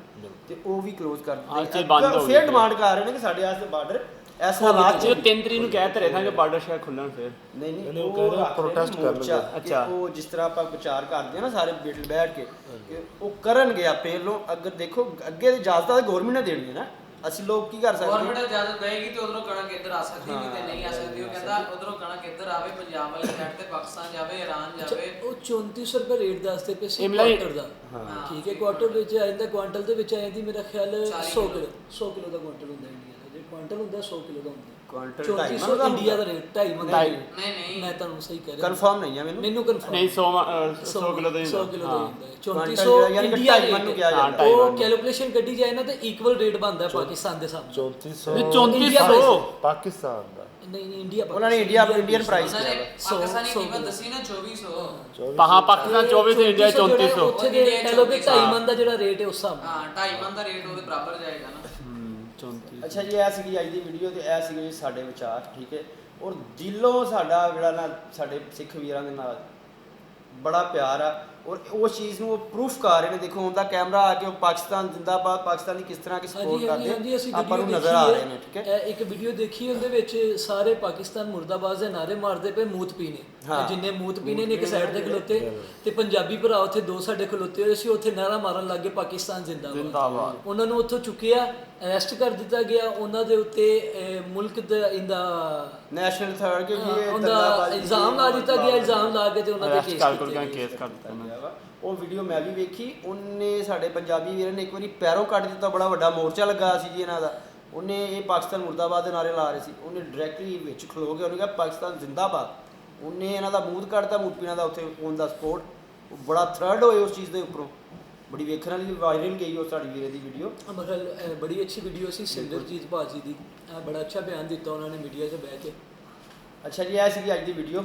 ਤੇ ਉਹ ਵੀ ক্লোਜ਼ ਕਰ ਦਿੱਤੇ। ਫਿਰ। ਡਿਮਾਂਡ ਕਰ ਰਹੇ ਨੇ ਕਿ ਸਾਡੇ ਵਾਸਤੇ ਬਾਰਡਰ ਇਸ ਹਾਲਾਤ ਚ ਜੇ ਤਿੰਨ ਤਰੀਕ ਨੂੰ ਕਹਿ ਤਰੇ ਥਾਂ ਕਿ ਬਾਰਡਰ ਸ਼ਾਇਦ ਖੁੱਲਣ ਫਿਰ। ਨਹੀਂ ਨਹੀਂ ਉਹ ਕਹਿ ਰਹੇ ਰੱਖ ਰਹੇ ਨੇ protest ਕਰ ਮੋਰਚਾ, ਲੈਂਦੇ। ਕਿ ਅੱਛਾ। ਉਹ ਜਿਸ ਤਰ੍ਹਾਂ ਆਪਾਂ ਵਿਚਾਰ ਕਰਦੇ ਆ ਨਾ ਸਾਰੇ ਬੈਠ ਬੈਠ ਕੇ ਕਿ ਉਹ ਕਰਨਗੇ ਆਪੇ। ਲੋ ਅਗਰ ਦੇਖੋ ਅੱਗੇ ਦੀ ਇਜਾਜ਼ਤਾਂ ਤਾਂ ਗਵਰਨਮੈਂਟ ਨੇ ਦੇਣੀ ਹੈ ਨਾ। ਅਸੀਂ ਲੋਕ ਕੀ ਕਰ ਸਕਦੇ? ਗਵਰਨਮੈਂਟ ਇਜਾਜ਼ਤ ਦੇਏਗੀ ਤੇ ਉਧਰੋਂ ਕਣਕ ਇੱਧਰ ਆ ਸਕਦੀ ਨਹੀਂ ਤੇ ਨਹੀਂ ਆ ਸਕਦੀ ਉਹ ਕਹਿੰਦਾ ਉਧਰੋਂ ਕਣਕ ਇੱਧਰ ਆਵੇ ਪੰਜਾਬ ਵਾਲੀ ਸਾਈਡ ਤੇ ਪਾਕਿਸਤਾਨ ਜਾਵੇ ਇਰਾਨ ਅੱਛਾ, ਜਾਵੇ। ਉਹ 3400 ਰੁਪਏ ਰੇਟ ਦੱਸਦੇ ਪਏ ਸੀ ਕੁਆਟਰ ਦਾ। ਹਾਂ। ਠੀਕ ਹੈ ਕੁਆਟਰ ਵਿੱਚ ਆ ਜਾਂਦਾ ਕੁਆਂਟਲ ਦੇ ਵਿੱਚ ਆ ਜਾਂਦੀ ਮੇਰਾ ਖਿਆਲ 40 100 ਕਿਲੋ। 100 ਕਿਲੋ ਦਾ ਕੁਆਂਟਲ ਹੁੰਦਾ ਇੰਡੀਆ ਦਾ। ਜੇ ਕੁਆਂਟਲ ਹੁੰਦਾ 100 ਕਿਲੋ ਦਾ ਹੁੰਦਾ। ਕੁਆਂਟਲ 3400 ਢਾਈ ਇੰਡੀਆ ਦਾ ਰੇਟ 2.5 ਮੰਗਾ ਢਾਈ। ਨਹੀਂ ਨਹੀਂ। ਮੈਂ ਤੁਹਾਨੂੰ ਸਹੀ ਕਹਿ ਰਿਹਾ। ਕਨਫਰਮ ਨਹੀਂ ਹੈ ਮੈਨੂੰ। ਮੈਨੂੰ ਕਨਫਰਮ ਨਹੀਂ 100 100 ਕਿਲੋ ਦਾ ਹੀ 100 ਕਿਲੋ ਦਾ ਹੀ ਹਾਂ। ਹੈ। ਕੁਆਂਟਲ 3400 ਯਾਨੀ ਕਿ ਇੰਡੀਆ ਢਾਈ ਮਣ ਨੂੰ ਕਿਹਾ ਹਾਂ, ਜਾਂਦਾ। ਢਾਈ ਮਣ ਉਹ। ਕੈਲਕੂਲੇਸ਼ਨ ਕੱਢੀ ਜਾਏ ਨਾ ਤੇ ਇਕੁਅਲ ਰੇਟ ਬਣਦਾ ਹੈ ਪਾਕਿਸਤਾਨ ਦੇ ਸਾਹਮਣੇ। 3400 ਨਹੀਂ 3400 ਪਾਕਿਸਤਾਨ ਦਾ। ਨਹੀਂ ਨਹੀਂ ਇੰਡੀਆ ਉਹਨਾਂ ਨੇ ਇੰਡੀਆ ਇੰਡੀਅਨ ਪ੍ਰਾਈਸ ਉਹਨਾਂ ਨੇ ਕਿਹਾ ਸੌ- ਪਾਕਿਸਤਾਨੀ ਸੌ ਕੀਮਤ ਕਿਲੋ। ਦੱਸੀ ਨਾ 2400 2400 ਹਾਂ ਪਾਕਿਸਤਾਨ 24 ਤੇ ਇੰਡੀਆ 3400 ਉੱਥੇ ਦੇ ਇੰਡੀਆ ਕਹਿ ਲਓ ਕਿ 2.5 ਹਾਂ। ਮਨ ਦਾ ਜਿਹੜਾ ਰੇਟ ਹੈ ਉਸ ਹਿਸਾਬ ਨਾਲ। ਹਾਂ 2.5 ਮਨ ਦਾ ਰੇਟ ਉਹਦੇ ਬਰਾਬਰ ਜਾਏਗਾ ਨਾ। ਹੂੰ 34 ਅੱਛਾ ਜੀ, ਇਹ ਸੀਗੀ ਅੱਜ ਦੀ ਵੀਡੀਓ ਤੇ ਇਹ ਸੀਗੇ ਜੀ ਸਾਡੇ ਵਿਚਾਰ, ਠੀਕ ਹੈ। ਔਰ ਦਿਲੋਂ ਸਾਡਾ ਜਿਹੜਾ ਨਾ ਸਾਡੇ ਸਿੱਖ ਵੀਰਾਂ ਦੇ ਨਾਲ ਬੜਾ ਪਿਆਰ ਆ। ਔਰ ਉਸ ਚੀਜ਼ ਨੂੰ ਉਹ ਪ੍ਰੂਫ ਕਰ ਰਹੇ ਨੇ। ਦੇਖੋ ਉਹਦਾ ਕੈਮਰਾ ਆ ਕੇ ਉਹ ਪਾਕਿਸਤਾਨ ਜਿੰਦਾਬਾਦ ਪਾਕਿਸਤਾਨ ਦੀ ਕਿਸ ਤਰ੍ਹਾਂ ਕੀ ਸਪੋਰਟ ਕਰਦੇ ਆਪਾਂ ਨੂੰ ਨਜ਼ਰ ਆ ਰਹੇ ਨੇ ਠੀਕ ਹੈ? ਇੱਕ ਵੀਡੀਓ ਦੇਖੀ ਉਹਦੇ ਵਿੱਚ ਸਾਰੇ ਪਾਕਿਸਤਾਨ ਮੁਰਦਾਬਾਦ ਦੇ ਨਾਰੇ ਮਾਰਦੇ ਪਏ ਮੂਤ ਹਾਂ। ਜਿੰਨੇ ਮੂਤ ਪੀਣੇ ਨੇ ਇੱਕ ਸਾਈਡ ਤੇ ਖਲੋਤੇ ਤੇ ਪੰਜਾਬੀ ਭਰਾ ਉੱਥੇ ਦੋ ਸਾਡੇ ਖਲੋਤੇ ਹੋਏ ਸੀ ਉੱਥੇ ਨਾਰਾ ਮਾਰਨ ਲੱਗੇ ਪਾਕਿਸਤਾਨ ਜ਼ਿੰਦਾਬਾਦ। ਉਹਨਾਂ ਨੂੰ ਉੱਥੋਂ ਚੁੱਕਿਆ ਅਰੈਸਟ ਕਰ ਦਿੱਤਾ ਗਿਆ ਉਹਨਾਂ ਦੇ ਉੱਤੇ ਮੁਲਕ ਦਾ ਇੰਦਾ ਨੈਸ਼ਨਲ ਥਰਡ ਕੇ ਵੀ ਇਹ ਇਲਜ਼ਾਮ ਲਾ ਦਿੱਤਾ ਗਿਆ ਇਲਜ਼ਾਮ ਲਾ ਕੇ ਤੇ ਉਹਨਾਂ ਦੇ। ਕੇਸ ਕਰ ਦਿੱਤਾ ਵਾ। ਉਹ ਵੀਡੀਓ ਮੈਂ ਵੀ ਵੇਖੀ। ਉਹਨੇ ਸਾਡੇ ਪੰਜਾਬੀ ਵੀਰਾਂ ਨੇ ਇੱਕ ਵਾਰੀ ਪੈਰੋਂ ਕੱਢ ਦਿੱਤਾ। ਬੜਾ ਵੱਡਾ ਮੋਰਚਾ ਲੱਗਾ ਸੀ ਜੀ ਇਹਨਾਂ ਦਾ। ਉਹਨੇ ਇਹ ਪਾਕਿਸਤਾਨ ਮੁਰਦਾਬਾਦ ਦੇ ਨਾਰੇ ਲਾ ਰਹੇ ਸੀ। ਉਹਨੇ ਡਾਇਰੈਕਟਲੀ ਵਿੱਚ ਖਲੋ ਕੇ ਉਹਨੇ ਕਿਹਾ ਪਾਕਿਸਤਾਨ ਜ਼ਿੰਦਾਬਾਦ। ਉਹਨੇ ਇਹਨਾਂ ਦਾ ਮੂੰਹ ਕੱਢਤਾ ਮੂਪੀਆਂ ਦਾ ਉੱਥੇ ਔਨ ਦਾ ਸਪੋਰਟ ਬੜਾ ਥਰਡ ਹੋਏ ਉਸ ਚੀਜ਼ ਦੇ ਉੱਪਰੋਂ। ਬੜੀ ਵੇਖਣ ਵਾਲੀ ਵਾਇਰਲ ਗਈ ਉਹ ਸਾਡੀ ਵੀਰੇ ਦੀ ਵੀਡੀਓ ਮਗਰ ਬੜੀ ਅੱਛੀ ਵੀਡੀਓ ਸੀ ਸਿੰਦਰਜੀਤ ਭਾਜੀ ਦੀ। ਬੜਾ ਅੱਛਾ ਬਿਆਨ ਦਿੱਤਾ ਉਹਨਾਂ ਨੇ ਮੀਡੀਆ 'ਚ ਬਹਿ ਕੇ। ਅੱਛਾ ਜੀ ਇਹ ਸੀਗੀ ਅੱਜ ਦੀ ਵੀਡੀਓ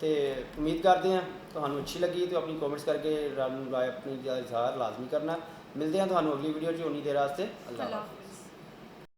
ਤੇ ਉਮੀਦ ਕਰਦੇ ਹਾਂ ਤੁਹਾਨੂੰ ਅੱਛੀ ਲੱਗੀ ਤੇ ਆਪਣੀ ਕਮੈਂਟਸ ਕਰਕੇ ਰਾਏ ਆਪਣੀ ਇਜ਼ਹਾਰ ਲਾਜ਼ਮੀ ਕਰਨਾ। ਮਿਲਦੇ ਹਾਂ ਤੁਹਾਨੂੰ ਅਗਲੀ ਵੀਡੀਓ 'ਚ ਉਨੀ ਦੇਰ ਵਾਸਤੇ। ਅੱਲਾਹ। ਹਾਫ਼ਿਜ਼।